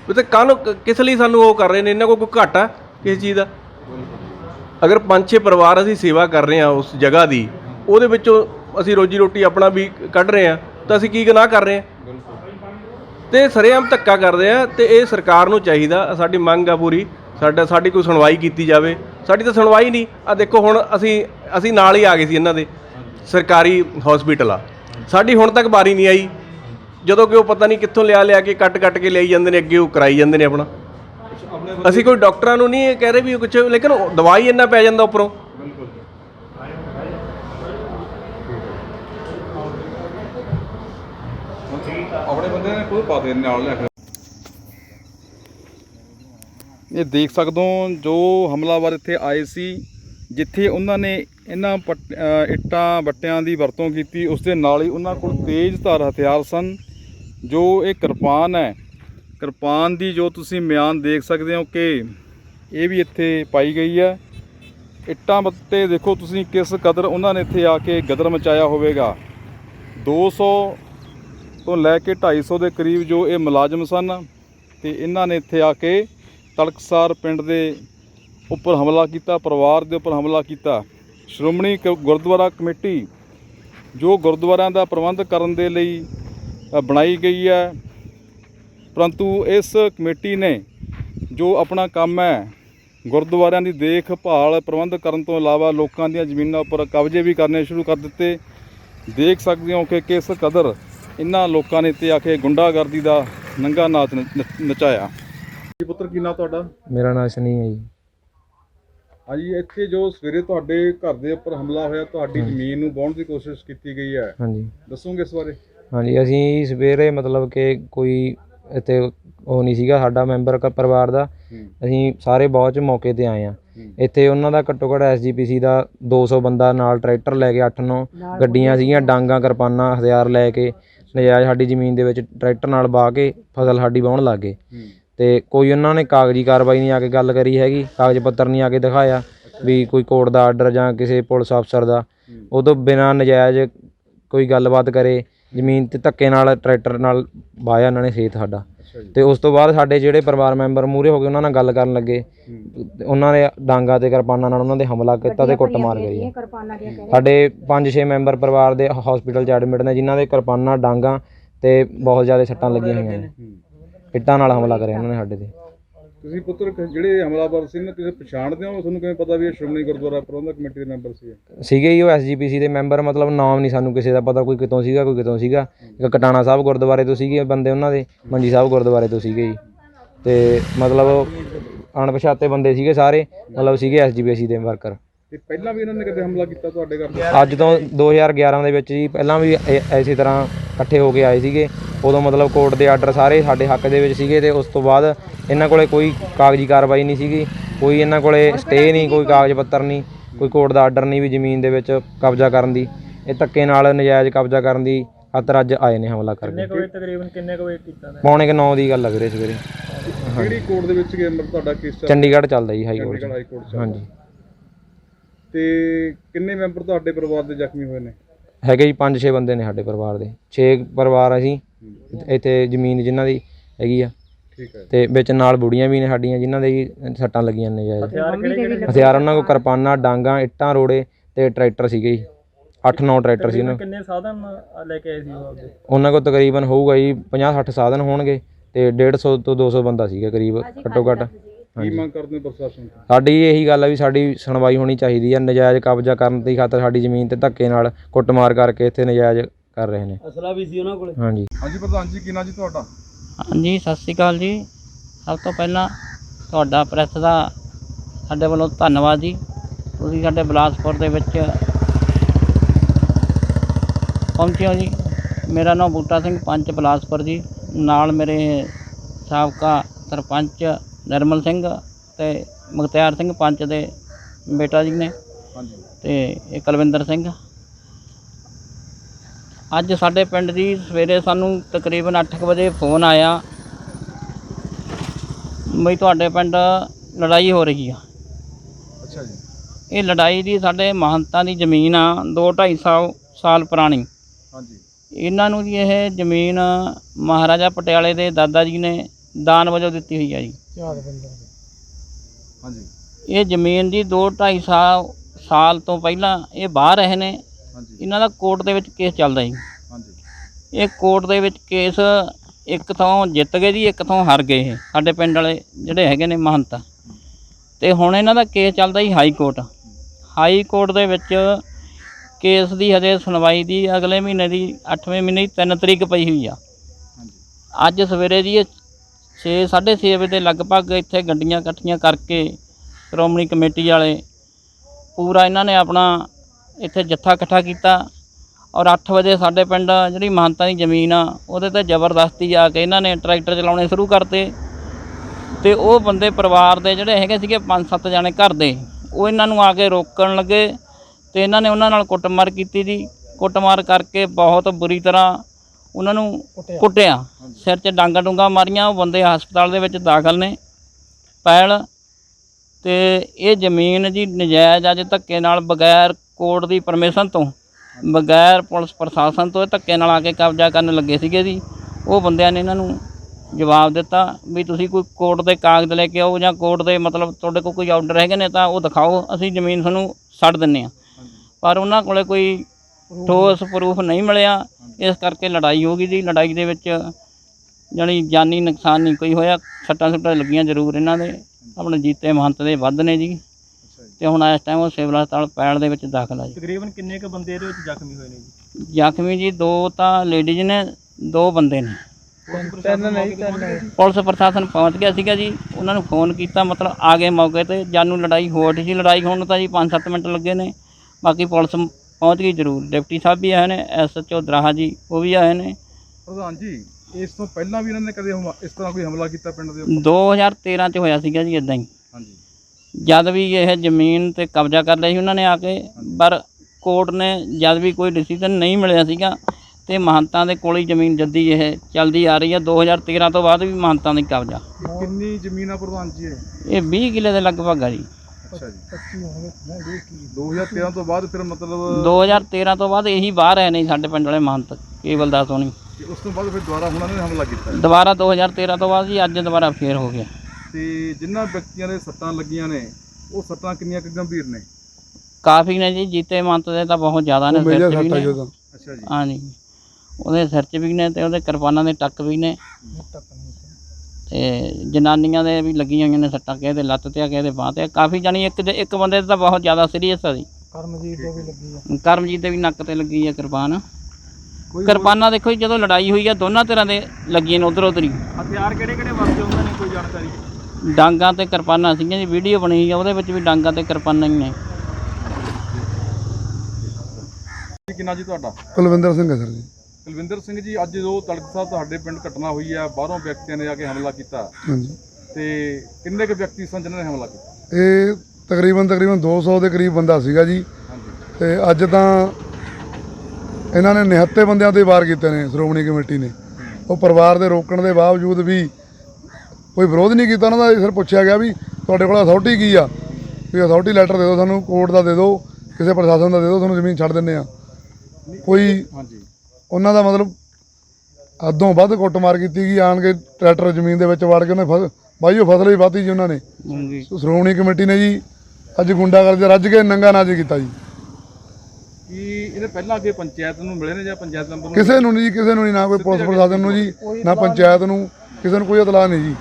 ਵੀ ਤੇ ਕਾਹਨੂੰ ਕਿਸ ਲਈ ਸਾਨੂੰ ਉਹ ਕਰ ਰਹੇ ਨੇ? ਇਹਨਾਂ ਕੋਲ ਕੋਈ ਘਾਟਾ ਕਿਸ ਚੀਜ਼ ਦਾ? ਅਗਰ ਪੰਜ ਛੇ ਪਰਿਵਾਰ ਅਸੀਂ ਸੇਵਾ ਕਰ ਰਹੇ ਹਾਂ ਉਸ ਜਗ੍ਹਾ ਦੀ ਉਹਦੇ ਵਿੱਚੋਂ ਅਸੀਂ ਰੋਜੀ ਰੋਟੀ ਆਪਣਾ ਵੀ ਕੱਢ ਰਹੇ ਹਾਂ ਤਾਂ ਅਸੀਂ ਕੀ ਗੁਨਾਹ ਕਰ ਰਹੇ ਹਾਂ? ਤੇ ਸਰੇਆਮ ਧੱਕਾ ਕਰਦੇ ਆ ਤੇ ਇਹ ਸਰਕਾਰ ਨੂੰ ਚਾਹੀਦਾ ਸਾਡੀ ਮੰਗ ਆ ਪੂਰੀ ਸਾਡਾ ਸਾਡੀ ਕੋਈ ਸੁਣਵਾਈ ਕੀਤੀ ਜਾਵੇ। ਸਾਡੀ ਤਾਂ ਸੁਣਵਾਈ ਨਹੀਂ। ਆ ਦੇਖੋ ਹੁਣ ਅਸੀਂ ਅਸੀਂ ਨਾਲ ਹੀ ਆ ਗਏ ਸੀ ਇਹਨਾਂ ਦੇ। ਸਰਕਾਰੀ ਹਸਪੀਟਲ ਆ। ਸਾਡੀ ਹੁਣ ਤੱਕ ਵਾਰੀ ਨਹੀਂ ਆਈ। ਜਦੋਂ ਕਿ ਉਹ ਪਤਾ ਨਹੀਂ ਕਿੱਥੋਂ ਲਿਆ ਲਿਆ ਕੇ ਕੱਟ ਕੱਟ ਕੇ ਲਈ ਜਾਂਦੇ ਨੇ, ਅੱਗੇ ਉਹ ਕਰਾਈ ਜਾਂਦੇ ਨੇ ਆਪਣਾ। ਅਸੀਂ ਕੋਈ ਡਾਕਟਰਾਂ ਨੂੰ ਨਹੀਂ ਕਹਿ ਰਹੇ ਵੀ ਕੁਝ ਲੇਕਿਨ ਉਹ ਦਵਾਈ ਇੰਨਾ ਪੈ ਜਾਂਦਾ ਉੱਪਰੋਂ। ਆਪਣੇ ਬੰਦੇ ਨੇ ਕੋਈ ਪਾ ਦੇ ਨਾਲ ਲੈ ਕੇ ਇਹ ਦੇਖ ਸਕਦੇ ਹੋ ਜੋ ਹਮਲਾਵਰ ਇੱਥੇ ਆਏ ਸੀ। ਜਿੱਥੇ ਉਹਨਾਂ ਨੇ ਇਹਨਾਂ ਪੱਟ- ਇੱਟਾਂ ਬੱਟਿਆਂ ਦੀ ਵਰਤੋਂ ਕੀਤੀ, ਉਸ ਦੇ ਨਾਲ ਹੀ ਉਹਨਾਂ ਕੋਲ ਤੇਜ਼ ਧਾਰ ਹਥਿਆਰ ਸਨ, ਜੋ ਇਹ ਕਿਰਪਾਨ ਹੈ। ਕਿਰਪਾਨ ਦੀ ਜੋ ਤੁਸੀਂ ਮਿਆਨ ਦੇਖ ਸਕਦੇ ਹੋ ਕਿ ਇਹ ਵੀ ਇੱਥੇ ਪਾਈ ਗਈ ਹੈ। ਇੱਟਾਂ ਬੱਤੇ ਦੇਖੋ ਤੁਸੀਂ ਕਿਸ ਕਦਰ ਉਹਨਾਂ ਨੇ ਇੱਥੇ ਆ ਕੇ ਗਦਰ ਮਚਾਇਆ ਹੋਵੇਗਾ। 200 ਤੋਂ ਲੈ ਕੇ 250 ਦੇ ਕਰੀਬ ਜੋ ਇਹ ਮੁਲਾਜ਼ਮ ਸਨ, ਤੇ ਇਹਨਾਂ ਨੇ ਇੱਥੇ ਆ ਕੇ ਤਲਕਸਾਰ ਪਿੰਡ ਦੇ ਉੱਪਰ ਹਮਲਾ ਕੀਤਾ ਪਰਿਵਾਰ ਦੇ ਉੱਪਰ ਹਮਲਾ ਕੀਤਾ। ਸ਼੍ਰੋਮਣੀ ਕ- ਗੁਰਦੁਆਰਾ ਕਮੇਟੀ ਜੋ ਗੁਰਦੁਆਰਿਆਂ ਦਾ ਪ੍ਰਬੰਧ ਕਰਨ ਦੇ ਲਈ ਬਣਾਈ ਗਈ ਹੈ। ਪਰੰਤੂ ਇਸ ਕਮੇਟੀ ਨੇ ਜੋ ਆਪਣਾ ਕੰਮ ਹੈ ਗੁਰਦੁਆਰਿਆਂ ਦੀ ਦੇਖਭਾਲ ਪ੍ਰਬੰਧ ਕਰਨ ਤੋਂ ਇਲਾਵਾ ਲੋਕਾਂ ਦੀਆਂ ਜ਼ਮੀਨਾਂ ਉੱਪਰ ਕਬਜ਼ੇ ਵੀ ਕਰਨੇ ਸ਼ੁਰੂ ਕਰ ਦਿੱਤੇ। ਦੇਖ ਸਕਦੇ ਹੋ ਕਿ ਕਿਸ ਕਦਰ ਇਹਨਾਂ ਲੋਕਾਂ ਨੇ ਇੱਥੇ ਆ ਕੇ ਗੁੰਡਾਗਰਦੀ ਦਾ ਨੰਗਾ ਨਾਚ ਨਚਾਇਆ। ਜੀ ਪੁੱਤਰ ਕੀ ਨਾਂ ਤੁਹਾਡਾ? ਮੇਰਾ ਨਾਮ ਸ਼ਨੀ ਹੈ ਜੀ। ਹਾਂਜੀ ਇੱਥੇ ਜੋ ਸਵੇਰੇ ਤੁਹਾਡੇ ਘਰ ਦੇ ਉੱਪਰ ਹਮਲਾ ਹੋਇਆ ਤੁਹਾਡੀ ਜ਼ਮੀਨ ਨੂੰ ਵਾਹੁਣ ਦੀ ਕੋਸ਼ਿਸ਼ ਕੀਤੀ ਗਈ ਹੈ। ਹਾਂਜੀ। ਦੱਸੋਗੇ ਇਸ ਬਾਰੇ? ਹਾਂਜੀ ਅਸੀਂ ਸਵੇਰੇ ਮਤਲਬ ਕਿ ਕੋਈ ਇੱਥੇ ਉਹ ਨਹੀਂ ਸੀਗਾ ਸਾਡਾ ਮੈਂਬਰ ਕ ਪਰਿਵਾਰ ਦਾ। ਅਸੀਂ ਸਾਰੇ ਬਹੁਤ ਚ ਮੌਕੇ ਤੇ ਆਏ ਆ ਇੱਥੇ ਉਹਨਾਂ ਦਾ ਘੱਟੋ ਘੱਟ ਐਸਜੀਪੀਸੀ ਦਾ 200 ਬੰਦਾ ਨਾਲ ਟਰੈਕਟਰ ਲੈ ਕੇ 8-9 ਗੱਡੀਆਂ ਸੀਗੀਆਂ ਡਾਂਗਾ ਕਿਰਪਾਨਾਂ ਹਥਿਆਰ ਲੈ ਕੇ ਨਜਾਇਜ਼ ਸਾਡੀ ਜ਼ਮੀਨ ਦੇ ਵਿੱਚ ਟਰੈਕਟਰ ਨਾਲ ਵਾਹ ਕੇ ਫਸਲ ਸਾਡੀ ਵਾਹੁਣ ਲੱਗ ਗਏ ਤੇ ਕੋਈ ਉਹਨਾਂ ਨੇ ਕਾਗਜ਼ੀ ਕਾਰਵਾਈ ਨਹੀਂ ਆ ਕੇ ਗੱਲ ਕਰੀ ਹੈਗੀ ਕਾਗਜ਼ ਪੱਤਰ ਨਹੀਂ ਆ ਕੇ ਦਿਖਾਇਆ ਵੀ ਕੋਈ ਕੋਰਟ ਦਾ ਆਰਡਰ ਜਾਂ ਕਿਸੇ ਪੁਲਿਸ ਅਫਸਰ ਦਾ। ਉਦੋਂ ਬਿਨਾਂ ਨਜਾਇਜ਼ ਕੋਈ ਗੱਲਬਾਤ ਕਰੇ ਜ਼ਮੀਨ ਤੇ ਧੱਕੇ ਨਾਲ ਟਰੈਕਟਰ ਨਾਲ ਵਾਇਆ ਉਹਨਾਂ ਨੇ ਖੇਤ ਸਾਡਾ। ਤੇ ਉਸ ਤੋਂ ਬਾਅਦ ਸਾਡੇ ਜਿਹੜੇ ਪਰਿਵਾਰ ਮੈਂਬਰ ਮੂਰੇ ਹੋ ਕੇ ਉਹਨਾਂ ਨਾਲ ਗੱਲ ਕਰਨ ਲੱਗੇ ਤੇ ਉਹਨਾਂ ਨੇ ਡਾਂਗਾ ਤੇ ਕਿਰਪਾਨਾਂ ਨਾਲ ਉਹਨਾਂ ਦੇ ਹਮਲਾ ਕੀਤਾ ਤੇ ਕੁੱਟਮਾਰ ਕਰੀ। ਸਾਡੇ 5-6 ਮੈਂਬਰ ਪਰਿਵਾਰ ਦੇ ਹਸਪੀਟਲ 'ਚ ਐਡਮਿਟ ਨੇ ਜਿਨ੍ਹਾਂ ਦੇ ਕਿਰਪਾਨਾਂ ਡਾਂਗਾ ਤੇ ਬਹੁਤ ਜ਼ਿਆਦਾ ਸੱਟਾਂ ਲੱਗੀਆਂ ਹੋਈਆਂ ਨੇ। ਇੱਟਾਂ ਨਾਲ ਹਮਲਾ ਕਰਿਆ ਉਹਨਾਂ ਨੇ ਸਾਡੇ ਤੇ। ਤੁਸੀਂ ਪੁੱਤਰ ਕ- ਜਿਹੜੇ ਹਮਲਾਵਰ ਸੀ ਨਾ ਤੁਸੀਂ ਪਛਾਣਦੇ ਹੋ? ਤੁਹਾਨੂੰ ਕਿਵੇਂ ਪਤਾ ਵੀ ਇਹ ਸ਼੍ਰੋਮਣੀ ਗੁਰਦੁਆਰਾ ਪ੍ਰਬੰਧਕ ਕਮੇਟੀ ਦੇ ਮੈਂਬਰ ਸੀ ਸੀਗੇ ਹੀ ਉਹ ਐਸਜੀਪੀਸੀ ਦੇ ਮੈਂਬਰ ਮਤਲਬ ਨਾਮ ਨਹੀਂ ਸਾਨੂੰ ਕਿਸੇ ਦਾ ਪਤਾ ਕੋਈ ਕਿਤੋਂ ਸੀਗਾ ਕੋਈ ਕਿਤੋਂ ਸੀਗਾ। ਇੱਕ ਕਟਾਣਾ ਸਾਹਿਬ ਗੁਰਦੁਆਰੇ ਤੋਂ ਸੀਗੇ ਬੰਦੇ ਉਹਨਾਂ ਦੇ ਮੰਜੀ ਸਾਹਿਬ ਗੁਰਦੁਆਰੇ ਤੋਂ ਸੀਗੇ ਜੀ। ਤੇ ਮਤਲਬ ਅਣਪਛਾਤੇ ਬੰਦੇ ਸੀਗੇ ਸਾਰੇ ਮਤਲਬ ਸੀਗੇ ਐਸਜੀਪੀਸੀ ਦੇ ਵਰਕਰ। ਤੇ ਪਹਿਲਾਂ ਵੀ ਇਹਨਾਂ ਨੇ ਕਦੇ ਹਮਲਾ ਕੀਤਾ ਤੁਹਾਡੇ ਘਰ? ਤੇ ਅੱਜ ਤੋਂ 2011 ਦੇ ਵਿੱਚ ਜੀ ਪਹਿਲਾਂ ਵੀ ਐ- ਐਸੀ ਤਰ੍ਹਾਂ ਇਕੱਠੇ ਹੋ ਕੇ ਆਏ ਸੀਗੇ। ਉਦੋਂ ਮਤਲਬ ਕੋਰਟ ਦੇ ਆਰਡਰ ਸਾਰੇ ਸਾਡੇ ਹੱਕ ਦੇ ਵਿੱਚ ਸੀਗੇ ਤੇ ਉਸ ਤੋਂ ਬਾਅਦ ਇਹਨਾਂ ਕੋਲੇ ਕੋਈ ਕਾਗਜ਼ੀ ਕਾਰਵਾਈ ਨਹੀਂ ਸੀਗੀ ਕੋਈ ਇਹਨਾਂ ਕੋਲੇ ਸਟੇ ਨਹੀਂ ਕੋਈ ਕਾਗਜ਼ ਪੱਤਰ ਨਹੀਂ ਕੋਈ ਕੋਰਟ ਦਾ ਆਰਡਰ ਨਹੀਂ ਵੀ ਜ਼ਮੀਨ ਦੇ ਵਿੱਚ ਕਬਜ਼ਾ ਕਰਨ ਦੀ ਇਹ ਧੱਕੇ ਨਾਲ ਨਜਾਇਜ਼ ਕਬਜ਼ਾ ਕਰਨ ਦੀ ਖਾਤਰ ਅੱਜ ਆਏ ਨੇ ਹਮਲਾ ਕਰਕੇ। ਤਕਰੀਬਨ ਕਿੰਨੇ ਕੁ ਵੇਟ ਕੀਤਾ ਪੌਣੇ ਕੁ 9 ਦੀ ਗੱਲ ਲੱਗ ਰਹੀ ਸਵੇਰੇ। ਕਿਹੜੀ ਕੋਰਟ ਦੇ ਵਿੱਚ ਗਏ ਮਤਲਬ ਤੁਹਾਡਾ ਕੇਸ ਚੱਲ ਚੰਡੀਗੜ੍ਹ ਚੱਲਦਾ ਜੀ ਹਾਈ ਕੋਰਟ ਹਾਂਜੀ। ਤੇ ਕਿੰਨੇ ਮੈਂਬਰ ਤੁਹਾਡੇ ਪਰਿਵਾਰ ਦੇ ਜ਼ਖਮੀ ਹੋਏ ਨੇ? ਹੈਗੇ ਜੀ 5-6 ਬੰਦੇ ਨੇ ਸਾਡੇ ਪਰਿਵਾਰ ਦੇ। 6 ਪਰਿਵਾਰ ਅਸੀਂ ਇੱਥੇ ਜ਼ਮੀਨ ਜਿਨ੍ਹਾਂ ਦੀ ਹੈਗੀ ਆ। ਠੀਕ ਹੈ ਤੇ ਵਿੱਚ ਨਾਲ ਬੁੜੀਆਂ ਵੀ ਨੇ ਸਾਡੀਆਂ ਜਿਨ੍ਹਾਂ ਦੇ ਜੀ ਸੱਟਾਂ ਲੱਗੀਆਂ ਨੇ ਜਾਇਜ਼ ਹਥਿਆਰ ਉਹਨਾਂ ਕੋਲ ਕਿਰਪਾਨਾਂ ਡਾਂਗਾ ਇੱਟਾਂ ਰੋੜੇ ਤੇ ਟਰੈਕਟਰ ਸੀਗੇ ਜੀ। 8-9 ਟਰੈਕਟਰ ਸੀ ਉਹਨਾਂ ਕਿੰਨੇ ਸਾਧਨ ਲੈ ਕੇ ਆਏ ਸੀ ਉਹਨਾਂ ਕੋਲ ਤਕਰੀਬਨ ਹੋਊਗਾ ਜੀ 50-60 ਸਾਧਨ ਹੋਣਗੇ ਤੇ 150 ਤੋਂ 200 ਬੰਦਾ ਸੀਗਾ ਕਰੀਬ ਘੱਟੋ ਘੱਟ। ਕੀ ਮੰਗ ਕਰਦੇ ਹੋ ਪ੍ਰਸ਼ਾਸਨ ਤੋਂ? ਸਾਡੀ ਇਹੀ ਗੱਲ ਆ ਵੀ ਸਾਡੀ ਸੁਣਵਾਈ ਹੋਣੀ ਚਾਹੀਦੀ ਆ ਨਜਾਇਜ਼ ਕਬਜ਼ਾ ਕਰਨ ਦੀ ਖਾਤਰ ਸਾਡੀ ਜ਼ਮੀਨ ਤੇ ਧੱਕੇ ਨਾਲ ਕੁੱਟਮਾਰ ਕਰਕੇ ਇੱਥੇ ਨਜਾਇਜ਼ ਕਰ ਰਹੇ ਨੇ। ਅਸਲਾ ਵੀ ਸੀ ਉਹਨਾਂ ਕੋਲੇ। ਹਾਂਜੀ। ਹਾਂਜੀ ਪ੍ਰਧਾਨ ਜੀ ਕੀ ਨਾਂ ਜੀ ਤੁਹਾਡਾ? ਹਾਂਜੀ ਸਤਿ ਸ਼੍ਰੀ ਅਕਾਲ ਜੀ। ਸਭ ਤੋਂ ਪਹਿਲਾਂ ਤੁਹਾਡਾ ਪ੍ਰੈਸ ਦਾ ਸਾਡੇ ਵੱਲੋਂ ਧੰਨਵਾਦ ਜੀ। ਤੁਸੀਂ ਸਾਡੇ ਬਿਲਾਸਪੁਰ ਦੇ ਵਿੱਚ ਪਹੁੰਚੇ ਹੋ ਜੀ। ਮੇਰਾ ਨਾਮ ਬੂਟਾ ਸਿੰਘ ਪੰਚ ਬਿਲਾਸਪੁਰ ਜੀ। ਨਾਲ ਮੇਰੇ ਸਾਬਕਾ ਸਰਪੰਚ ਨਿਰਮਲ ਸਿੰਘ ਤੇ ਮੁਖਤਿਆਰ ਸਿੰਘ ਪੰਚ ਦੇ ਬੇਟਾ ਜੀ ਨੇ ਹਾਂਜੀ। ਤੇ ਇਹ ਕੁਲਵਿੰਦਰ ਸਿੰਘ। ਅੱਜ ਸਾਡੇ ਪਿੰਡ ਦੀ ਸਵੇਰੇ ਸਾਨੂੰ ਤਕਰੀਬਨ 8:00 ਵਜੇ ਫੋਨ ਆਇਆ ਵੀ ਤੁਹਾਡੇ ਪਿੰਡ ਲੜਾਈ ਹੋ ਰਹੀ ਆ। ਅੱਛਾ ਜੀ। ਇਹ ਲੜਾਈ ਦੀ ਸਾਡੇ ਮਹੰਤਾਂ ਦੀ ਜ਼ਮੀਨ ਆ 2-2.5 ਸਾਲ ਸਾਲ ਪੁਰਾਣੀ। ਹਾਂਜੀ। ਇਹਨਾਂ ਨੂੰ ਜੀ ਇਹ ਜ਼ਮੀਨ ਮਹਾਰਾਜਾ ਪਟਿਆਲੇ ਦੇ ਦਾਦਾ ਜੀ ਨੇ ਦਾਨ ਵਜੋਂ ਦਿੱਤੀ ਹੋਈ ਆ ਜੀ। ਹਾਂਜੀ। ਇਹ ਜ਼ਮੀਨ ਜੀ 2-2.5 ਸਾਲ ਸਾਲ ਤੋਂ ਪਹਿਲਾਂ ਇਹ ਬਾਹਰ ਰਹੇ ਨੇ। ਹਾਂਜੀ। ਇਹਨਾਂ ਦਾ ਕੋਰਟ ਦੇ ਵਿੱਚ ਕੇਸ ਚੱਲਦਾ ਜੀ। ਹਾਂਜੀ। ਇਹ ਕੋਰਟ ਦੇ ਵਿੱਚ ਕੇਸ ਇੱਕ ਥਾਂ ਜਿੱਤ ਗਏ ਜੀ ਇੱਕ ਥਾਂ ਹਾਰ ਗਏ ਇਹ। ਸਾਡੇ ਪਿੰਡ ਵਾਲੇ ਜਿਹੜੇ ਹੈਗੇ ਨੇ ਮਹੰਤ। ਤੇ ਹੁਣ ਇਹਨਾਂ ਦਾ ਕੇਸ ਚੱਲਦਾ ਜੀ ਹਾਈ ਕੋਰਟ। ਹਾਈ ਕੋਰਟ ਦੇ ਵਿੱਚ ਕੇਸ ਦੀ ਹਜੇ ਸੁਣਵਾਈ ਦੀ ਅਗਲੇ ਮਹੀਨੇ ਦੀ 8ਵੇਂ ਮਹੀਨੇ ਦੀ 3 ਤਰੀਕ ਪਈ ਹੋਈ ਆ। ਅੱਜ ਸਵੇਰੇ ਜੀ 6 6:30 ਵਜੇ ਦੇ ਲਗਭਗ ਇੱਥੇ ਗੱਡੀਆਂ ਇਕੱਠੀਆਂ ਕਰਕੇ ਸ਼੍ਰੋਮਣੀ ਕਮੇਟੀ ਵਾਲੇ ਪੂਰਾ ਇਹਨਾਂ ਨੇ ਆਪਣਾ ਇੱਥੇ ਜੱਥਾ ਇਕੱਠਾ ਕੀਤਾ ਔਰ 8 ਵਜੇ ਸਾਡੇ ਪਿੰਡ ਜਿਹੜੀ ਮਹੰਤਾਂ ਦੀ ਜ਼ਮੀਨ ਆ, ਉਹਦੇ ਤੇ ਜ਼ਬਰਦਸਤੀ ਆ ਕੇ ਇਹਨਾਂ ਨੇ ਟਰੈਕਟਰ ਚਲਾਉਣੇ ਸ਼ੁਰੂ ਕਰਤੇ ਤੇ ਉਹ ਬੰਦੇ ਪਰਿਵਾਰ ਦੇ ਜਿਹੜੇ ਹੈਗੇ ਸੀਗੇ ਪੰਜ ਸੱਤ ਜਾਣੇ ਘਰ ਦੇ, ਉਹ ਇਹਨਾਂ ਨੂੰ ਆ ਕੇ ਰੋਕਣ ਲੱਗੇ ਤੇ ਇਹਨਾਂ ਨੇ ਉਹਨਾਂ ਨਾਲ ਕੁੱਟਮਾਰ ਕੀਤੀ ਜੀ। ਕੁੱਟਮਾਰ ਕਰਕੇ ਬਹੁਤ ਬੁਰੀ ਤਰ੍ਹਾਂ ਉਹਨਾਂ ਨੂੰ ਕੁੱਟਿਆ। ਸਿਰ 'ਚ ਡਾਂਗਾ ਡੂੰਗਾ ਮਾਰੀਆਂ ਉਹ ਬੰਦੇ ਹਸਪਤਾਲ ਦੇ ਵਿੱਚ ਦਾਖਲ ਨੇ। ਪੈਲ ਤੇ ਇਹ ਜ਼ਮੀਨ ਜੀ ਨਜਾਇਜ਼ ਅੱਜ ਧੱਕੇ ਨਾਲ ਬਗੈਰ ਕੋਰਟ ਦੀ ਪਰਮਿਸ਼ਨ ਤੋਂ ਬਗੈਰ ਪੁਲਿਸ ਪ੍ਰਸ਼ਾਸਨ ਤੋਂ ਇਹ ਧੱਕੇ ਨਾਲ ਆ ਕੇ ਕਬਜ਼ਾ ਕਰਨ ਲੱਗੇ ਸੀਗੇ ਜੀ। ਉਹ ਬੰਦਿਆਂ ਨੇ ਇਹਨਾਂ ਨੂੰ ਜਵਾਬ ਦਿੱਤਾ ਵੀ ਤੁਸੀਂ ਕੋਈ ਕੋਰਟ ਦੇ ਕਾਗਜ਼ ਲੈ ਕੇ ਆਓ ਜਾਂ ਕੋਰਟ ਦੇ ਮਤਲਬ ਤੁਹਾਡੇ ਕੋਲ ਕੋਈ ਆਰਡਰ ਹੈਗੇ ਨੇ ਤਾਂ ਉਹ ਦਿਖਾਓ ਅਸੀਂ ਜ਼ਮੀਨ ਤੁਹਾਨੂੰ ਛੱਡ ਦਿੰਨੇ ਆ। ਪਰ ਉਹਨਾਂ ਕੋਲੇ ਕੋਈ ਠੋਸ ਪ੍ਰੂਫ ਨਹੀਂ ਮਿਲਿਆ। ਇਸ ਕਰਕੇ ਲੜਾਈ ਹੋ ਗਈ ਜੀ। ਲੜਾਈ ਦੇ ਵਿੱਚ ਜਾਣੀ ਜਾਨੀ ਨੁਕਸਾਨ ਨਹੀਂ ਕੋਈ ਹੋਇਆ। ਸੱਟਾਂ ਸੁੱਟਾਂ ਲੱਗੀਆਂ ਜ਼ਰੂਰ ਇਹਨਾਂ ਦੇ। ਆਪਣੇ ਜੀਤੇ ਮਹੰਤ ਦੇ ਵੱਧ ਨੇ ਜੀ। ਤੇ ਹੁਣ ਇਸ ਟਾਈਮ ਉਹ ਸਿਵਲ ਹਸਪਤਾਲ ਪੈਲ ਦੇ ਵਿੱਚ ਦਾਖਲ ਆ ਜੀ। ਤਕਰੀਬਨ ਕਿੰਨੇ ਕੁ ਬੰਦੇ ਇਹਦੇ ਵਿੱਚ ਜ਼ਖਮੀ ਹੋਏ ਨੇ ਜੀ? ਜ਼ਖਮੀ ਜੀ ਦੋ ਤਾਂ ਲੇਡੀਜ਼ ਨੇ ਦੋ ਬੰਦੇ ਨੇ। ਪੁਲਿਸ ਪ੍ਰਸ਼ਾਸਨ ਪਹੁੰਚ ਗਿਆ ਸੀਗਾ ਜੀ। ਉਹਨਾਂ ਨੂੰ ਫੋਨ ਕੀਤਾ ਮਤਲਬ ਆ ਗਏ ਮੌਕੇ ਤੇ। ਜਾਨੂ ਲੜਾਈ ਹੋ ਰਹੀ ਸੀ ਲੜਾਈ ਹੋਣ ਨੂੰ ਤਾਂ ਜੀ 5-7 ਮਿੰਟ ਲੱਗੇ ਨੇ। ਬਾਕੀ ਪੁਲਿਸ ਪਹੁੰਚ ਗਈ ਜ਼ਰੂਰ। ਡਿਪਟੀ ਸਾਹਿਬ ਵੀ ਆਏ ਨੇ ਐਸਐਚਓ ਦਰਾਹਾ ਜੀ ਉਹ ਵੀ ਆਏ ਨੇ। ਪ੍ਰਧਾਨ ਜੀ ਇਸ ਤੋਂ ਪਹਿਲਾਂ ਵੀ ਇਹਨਾਂ ਨੇ ਕਦੇ ਹਮਲਾ- ਇਸ ਤਰ੍ਹਾਂ ਕੋਈ ਹਮਲਾ ਕੀਤਾ ਪਿੰਡ ਦੇ ਉੱਪਰ? 2013 ਚ ਹੋਇਆ ਸੀਗਾ ਜੀ ਇਦਾਂ ਹੀ। ਹਾਂਜੀ। ਜਦ ਵੀ ਇਹ ਜ਼ਮੀਨ ਤੇ ਕਬਜ਼ਾ ਕਰ ਲਿਆ ਸੀ ਉਹਨਾਂ ਨੇ ਆ ਕੇ ਪਰ ਕੋਰਟ ਨੇ ਜਦ ਵੀ ਕੋਈ ਡਿਸੀਜਨ ਨਹੀਂ ਮਿਲਿਆ ਸੀਗਾ ਤੇ ਮਹੰਤਾਂ ਦੇ ਕੋਲ ਹੀ ਜ਼ਮੀਨ ਜੱਦੀ ਇਹ ਚੱਲਦੀ ਆ ਰਹੀ ਹੈ 2013 ਤੋਂ ਬਾਅਦ ਵੀ ਮਹੰਤਾਂ ਦੀ ਕਬਜ਼ਾ। ਇਹ ਕਿੰਨੀ ਜ਼ਮੀਨ ਆ ਪ੍ਰਧਾਨ ਜੀ ਇਹ? ਇਹ 20 ਕਿੱਲੇ ਦੇ ਲਗਭਗ ਆ ਜੀ। ਅੱਛਾ ਜੀ। 2013 ਤੋਂ ਬਾਅਦ ਫਿਰ ਮਤਲਬ 2013 ਤੋਂ ਬਾਅਦ ਇਹੀ ਬਾਹਰ ਆਏ ਨੇ ਸਾਡੇ ਪਿੰਡ ਵਾਲੇ ਮਹੰਤ ਕੇਵਲ ਦਾਸ ਹੋਣੀ ਉਸ ਤੋਂ ਬਾਅਦ ਫਿਰ ਦੁਬਾਰਾ ਹੁਣ ਇਹਨਾਂ ਨੇ ਹਮਲਾ ਕੀਤਾ ਹੈ। ਦੁਬਾਰਾ 2013 ਤੋਂ ਬਾਅਦ ਜੀ ਅੱਜ ਦੁਬਾਰਾ ਫੇਰ ਹੋ ਗਿਆ। ਤੇ ਜਿਨ੍ਹਾਂ ਵਿਅਕਤੀਆਂ ਦੇ ਸੱਟਾਂ ਲੱਗੀਆਂ ਨੇ ਉਹ ਸੱਟਾਂ ਕਿੰਨੀਆਂ ਕੁ ਗੰਭੀਰ ਨੇ? ਕਾਫੀ ਨੇ ਜੀ ਜੀਤੇ ਮਹੰਤ ਦੇ ਤਾਂ ਬਹੁਤ ਜ਼ਿਆਦਾ ਨੇ ਸਿਰ 'ਚ ਵੀ ਨੇ। ਅੱਛਾ ਜੀ। ਹਾਂਜੀ। ਉਹਦੇ ਸਿਰ 'ਚ ਵੀ ਨੇ ਤੇ ਉਹਦੇ ਕਿਰਪਾਨਾਂ ਦੇ ਟੱਕ ਵੀ ਨੇ। ਤੇ ਜਨਾਨੀਆਂ ਦੇ ਵੀ ਲੱਗੀਆਂ ਹੋਈਆਂ ਨੇ ਸੱਟਾਂ ਕਿਸੇ ਦੇ ਲੱਤ ਤੇ ਆ ਕਿਸੇ ਦੇ ਬਾਂਹ ਤੇ ਆ। ਕਾਫੀ ਜਾਣੀ ਇੱਕ ਦੇ ਇੱਕ ਬੰਦੇ ਦੇ ਤਾਂ ਬਹੁਤ ਜ਼ਿਆਦਾ ਸੀਰੀਅਸ ਆ ਜੀ। ਕਰਮਜੀਤ ਦੇ ਵੀ ਲੱਗੀ ਆ। ਕਰਮਜੀਤ ਦੇ ਵੀ ਨੱਕ ਤੇ ਲੱਗੀ ਹੈ ਕਿਰਪਾਨ। ਕਿਰਪਾਨਾਂ ਦੇਖੋ ਜੀ ਜਦੋਂ ਲੜਾਈ ਹੋਈ ਆ ਦੋਨਾਂ ਤਰ੍ਹਾਂ ਦੇ ਲੱਗੀਆਂ ਨੇ ਉਧਰ ਉਧਰ ਹੀ। ਹਥਿਆਰ ਕਿਹੜੇ ਕਿਹੜੇ ਵਰਤੇ ਉਹਨਾਂ ਨੇ ਕੋਈ ਜਾਣਕਾਰੀ? ਡਾਂਗਾਂ ਤੇ ਕਿਰਪਾਨਾਂ ਸੀਗੀਆਂ ਜੀ ਵੀਡੀਓ ਬਣੀ ਹੋਈ ਆ ਉਹਦੇ ਵਿੱਚ ਵੀ ਡਾਂਗਾਂ ਤੇ ਕਿਰਪਾਨਾਂ ਹੀ ਨੇ। ਕਿੰਨਾ ਜੀ ਤੁਹਾਡਾ? ਕੁਲਵਿੰਦਰ ਸਿੰਘ ਹੈ ਸਰ ਜੀ। ਕੁਲਵਿੰਦਰ ਸਿੰਘ ਜੀ ਅੱਜ ਜੋ ਤੜਕ ਸਾਹਿਬ ਤੁਹਾਡੇ ਪਿੰਡ ਘਟਨਾ ਹੋਈ ਹੈ ਬਾਹਰੋਂ ਵਿਅਕਤੀਆਂ ਨੇ ਆ ਕੇ ਹਮਲਾ ਕੀਤਾ। ਹਾਂਜੀ। ਤੇ ਕਿੰਨੇ ਕੁ ਵਿਅਕਤੀ ਸਨ ਜਿਨ੍ਹਾਂ ਨੇ ਹਮਲਾ ਕੀਤਾ? ਇਹ ਤਕਰੀਬਨ ਤਕਰੀਬਨ 200 ਦੇ ਕਰੀਬ ਬੰਦਾ ਸੀਗਾ ਜੀ। ਤੇ ਅੱਜ ਤਾਂ ਇਹਨਾਂ ਨੇ ਨਿਹੱਤੇ ਬੰਦਿਆਂ ਤੇ ਵਾਰ ਕੀਤੇ ਨੇ ਸ਼੍ਰੋਮਣੀ ਕਮੇਟੀ ਨੇ। ਉਹ ਪਰਿਵਾਰ ਦੇ ਰੋਕਣ ਦੇ ਬਾਵਜੂਦ ਵੀ ਕੋਈ ਵਿਰੋਧ ਨਹੀਂ ਕੀਤਾ ਉਹਨਾਂ ਦਾ। ਸਿਰ ਪੁੱਛਿਆ ਗਿਆ ਵੀ ਤੁਹਾਡੇ ਕੋਲ ਅਥਾਰਟੀ ਕੀ ਆ? ਵੀ ਅਥਾਰਟੀ ਲੈਟਰ ਦੇ ਦਿਓ ਸਾਨੂੰ ਕੋਰਟ ਦਾ ਦੇ ਦਿਓ ਕਿਸੇ ਪ੍ਰਸ਼ਾਸਨ ਦਾ ਦੇ ਦਿਓ ਤੁਹਾਨੂੰ ਜ਼ਮੀਨ ਛੱਡ ਦਿੰਨੇ ਆ। ਕੋਈ ਹਾਂਜੀ। ਉਹਨਾਂ ਦਾ ਮਤਲਬ ਹੱਦੋਂ ਵੱਧ ਕੁੱਟਮਾਰ ਕੀਤੀ ਗਈ ਆਣ ਕੇ ਟਰੈਕਟਰ ਜ਼ਮੀਨ ਦੇ ਵਿੱਚ ਵੜ ਕੇ ਉਹਨੇ ਬਾਈ ਉਹ ਫਸਲ ਵੀ ਵਾਤੀ ਜੀ ਉਹਨਾਂ ਨੇ। ਸ਼੍ਰੋਮਣੀ ਕਮੇਟੀ ਨੇ ਜੀ ਅੱਜ ਗੁੰਡਾਗਰਦੀ ਰੱਜ ਕੇ ਨੰਗਾ ਨਾਚ ਕੀਤਾ ਜੀ। ਕੀ ਇਹਦੇ ਪਹਿਲਾਂ ਅੱਗੇ ਪੰਚਾਇਤ ਨੂੰ ਮਿਲੇ ਨੇ ਜਾਂ ਪੰਚਾਇਤ ਮੈਂਬਰ ਨੂੰ? ਕਿਸੇ ਨੂੰ ਨਹੀਂ ਜੀ ਕਿਸੇ ਨੂੰ ਨਹੀਂ ਨਾ ਕੋਈ ਪੁਲਿਸ ਪ੍ਰਸ਼ਾਸਨ ਨੂੰ ਜੀ ਨਾ ਪੰਚਾਇਤ ਨੂੰ ਕਿਸੇ ਨੂੰ ਕੋਈ ਇਤਲਾਹ ਨਹੀਂ ਜੀ।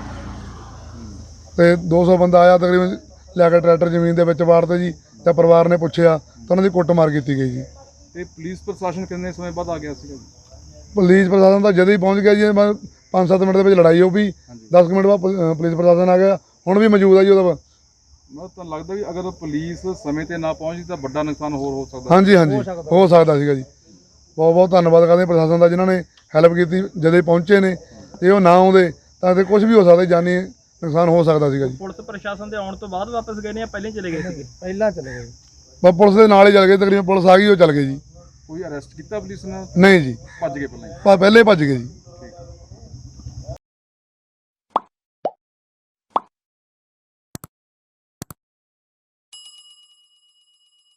ਤੇ 200 ਬੰਦਾ ਆਇਆ ਤਕਰੀਬਨ ਲੈ ਕੇ ਟਰੈਕਟਰ ਜ਼ਮੀਨ ਦੇ ਵਿੱਚ ਵਾੜਤੇ ਜੀ ਤੇ ਪਰਿਵਾਰ ਨੇ ਪੁੱਛਿਆ ਤਾਂ ਉਹਨਾਂ ਦੀ ਕੁੱਟਮਾਰ ਕੀਤੀ ਗਈ ਜੀ। ਤੇ ਪੁਲਿਸ ਪ੍ਰਸ਼ਾਸਨ ਕਿੰਨੇ ਸਮੇਂ ਬਾਅਦ ਆ ਗਿਆ ਸੀਗਾ ਜੀ? ਪੁਲਿਸ ਪ੍ਰਸ਼ਾਸਨ ਤਾਂ ਜਦ ਹੀ ਪਹੁੰਚ ਗਿਆ ਜੀ 5-7 ਮਿੰਟ ਦੇ ਵਿੱਚ ਲੜਾਈ ਹੋ ਗਈ। 10 ਮਿੰਟ ਬਾਅਦ ਪੁ- ਪੁਲਿਸ ਪ੍ਰਸ਼ਾਸਨ ਆ ਗਿਆ। ਹੁਣ ਵੀ ਮੌਜੂਦ ਹੈ ਜੀ ਉਹਦਾ। ਮੈਨੂੰ ਤਾਂ ਲੱਗਦਾ ਵੀ ਅਗਰ ਪੁਲਿਸ ਸਮੇਂ ਤੇ ਨਾ ਪਹੁੰਚਦੀ ਤਾਂ ਵੱਡਾ ਨੁਕਸਾਨ ਹੋਰ ਹੋ ਸਕਦਾ? ਹਾਂਜੀ ਹਾਂਜੀ। ਹੋ ਸਕਦਾ ਸੀਗਾ ਜੀ। ਬਹੁਤ ਬਹੁਤ ਧੰਨਵਾਦ ਕਰਦੇ ਹਾਂ ਪ੍ਰਸ਼ਾਸਨ ਦਾ ਜਿਨ੍ਹਾਂ ਨੇ ਹੈਲਪ ਕੀਤੀ ਜਦੋਂ ਹੀ ਪਹੁੰਚੇ ਨੇ। ਜੇ ਉਹ ਨਾ ਆਉਂਦੇ ਤਾਂ ਤੇ ਕੁਝ ਵੀ ਹੋ ਸਕਦਾ ਜਾਨੀ ਨੁਕਸਾਨ ਹੋ ਸਕਦਾ ਸੀਗਾ ਜੀ। ਪੁਲਿਸ ਪ੍ਰਸ਼ਾਸਨ ਦੇ ਆਉਣ ਤੋਂ ਬਾਅਦ ਵਾਪਸ ਗਏ ਨੇ ਜਾਂ ਪਹਿਲਾਂ ਹੀ ਚਲੇ ਗਏ ਸੀਗੇ? ਪਹਿਲਾਂ ਚਲੇ ਗਏ। ਬਸ ਪੁਲਿਸ ਦੇ ਨਾਲ ਹੀ ਚੱਲ ਗਏ ਤਕਰੀਬਨ ਪੁਲਿਸ ਆ ਗਈ ਉਹ ਚੱਲ ਗਏ ਜੀ। ਕੋਈ ਅਰੈਸਟ ਕੀਤਾ ਪੁਲਿਸ ਨੇ ਨਹੀਂ ਜੀ। ਭੱਜ ਗਏ ਪਹਿਲਾਂ ਹੀ? ਪਹਿਲੇ ਭੱਜ ਗਏ ਜੀ।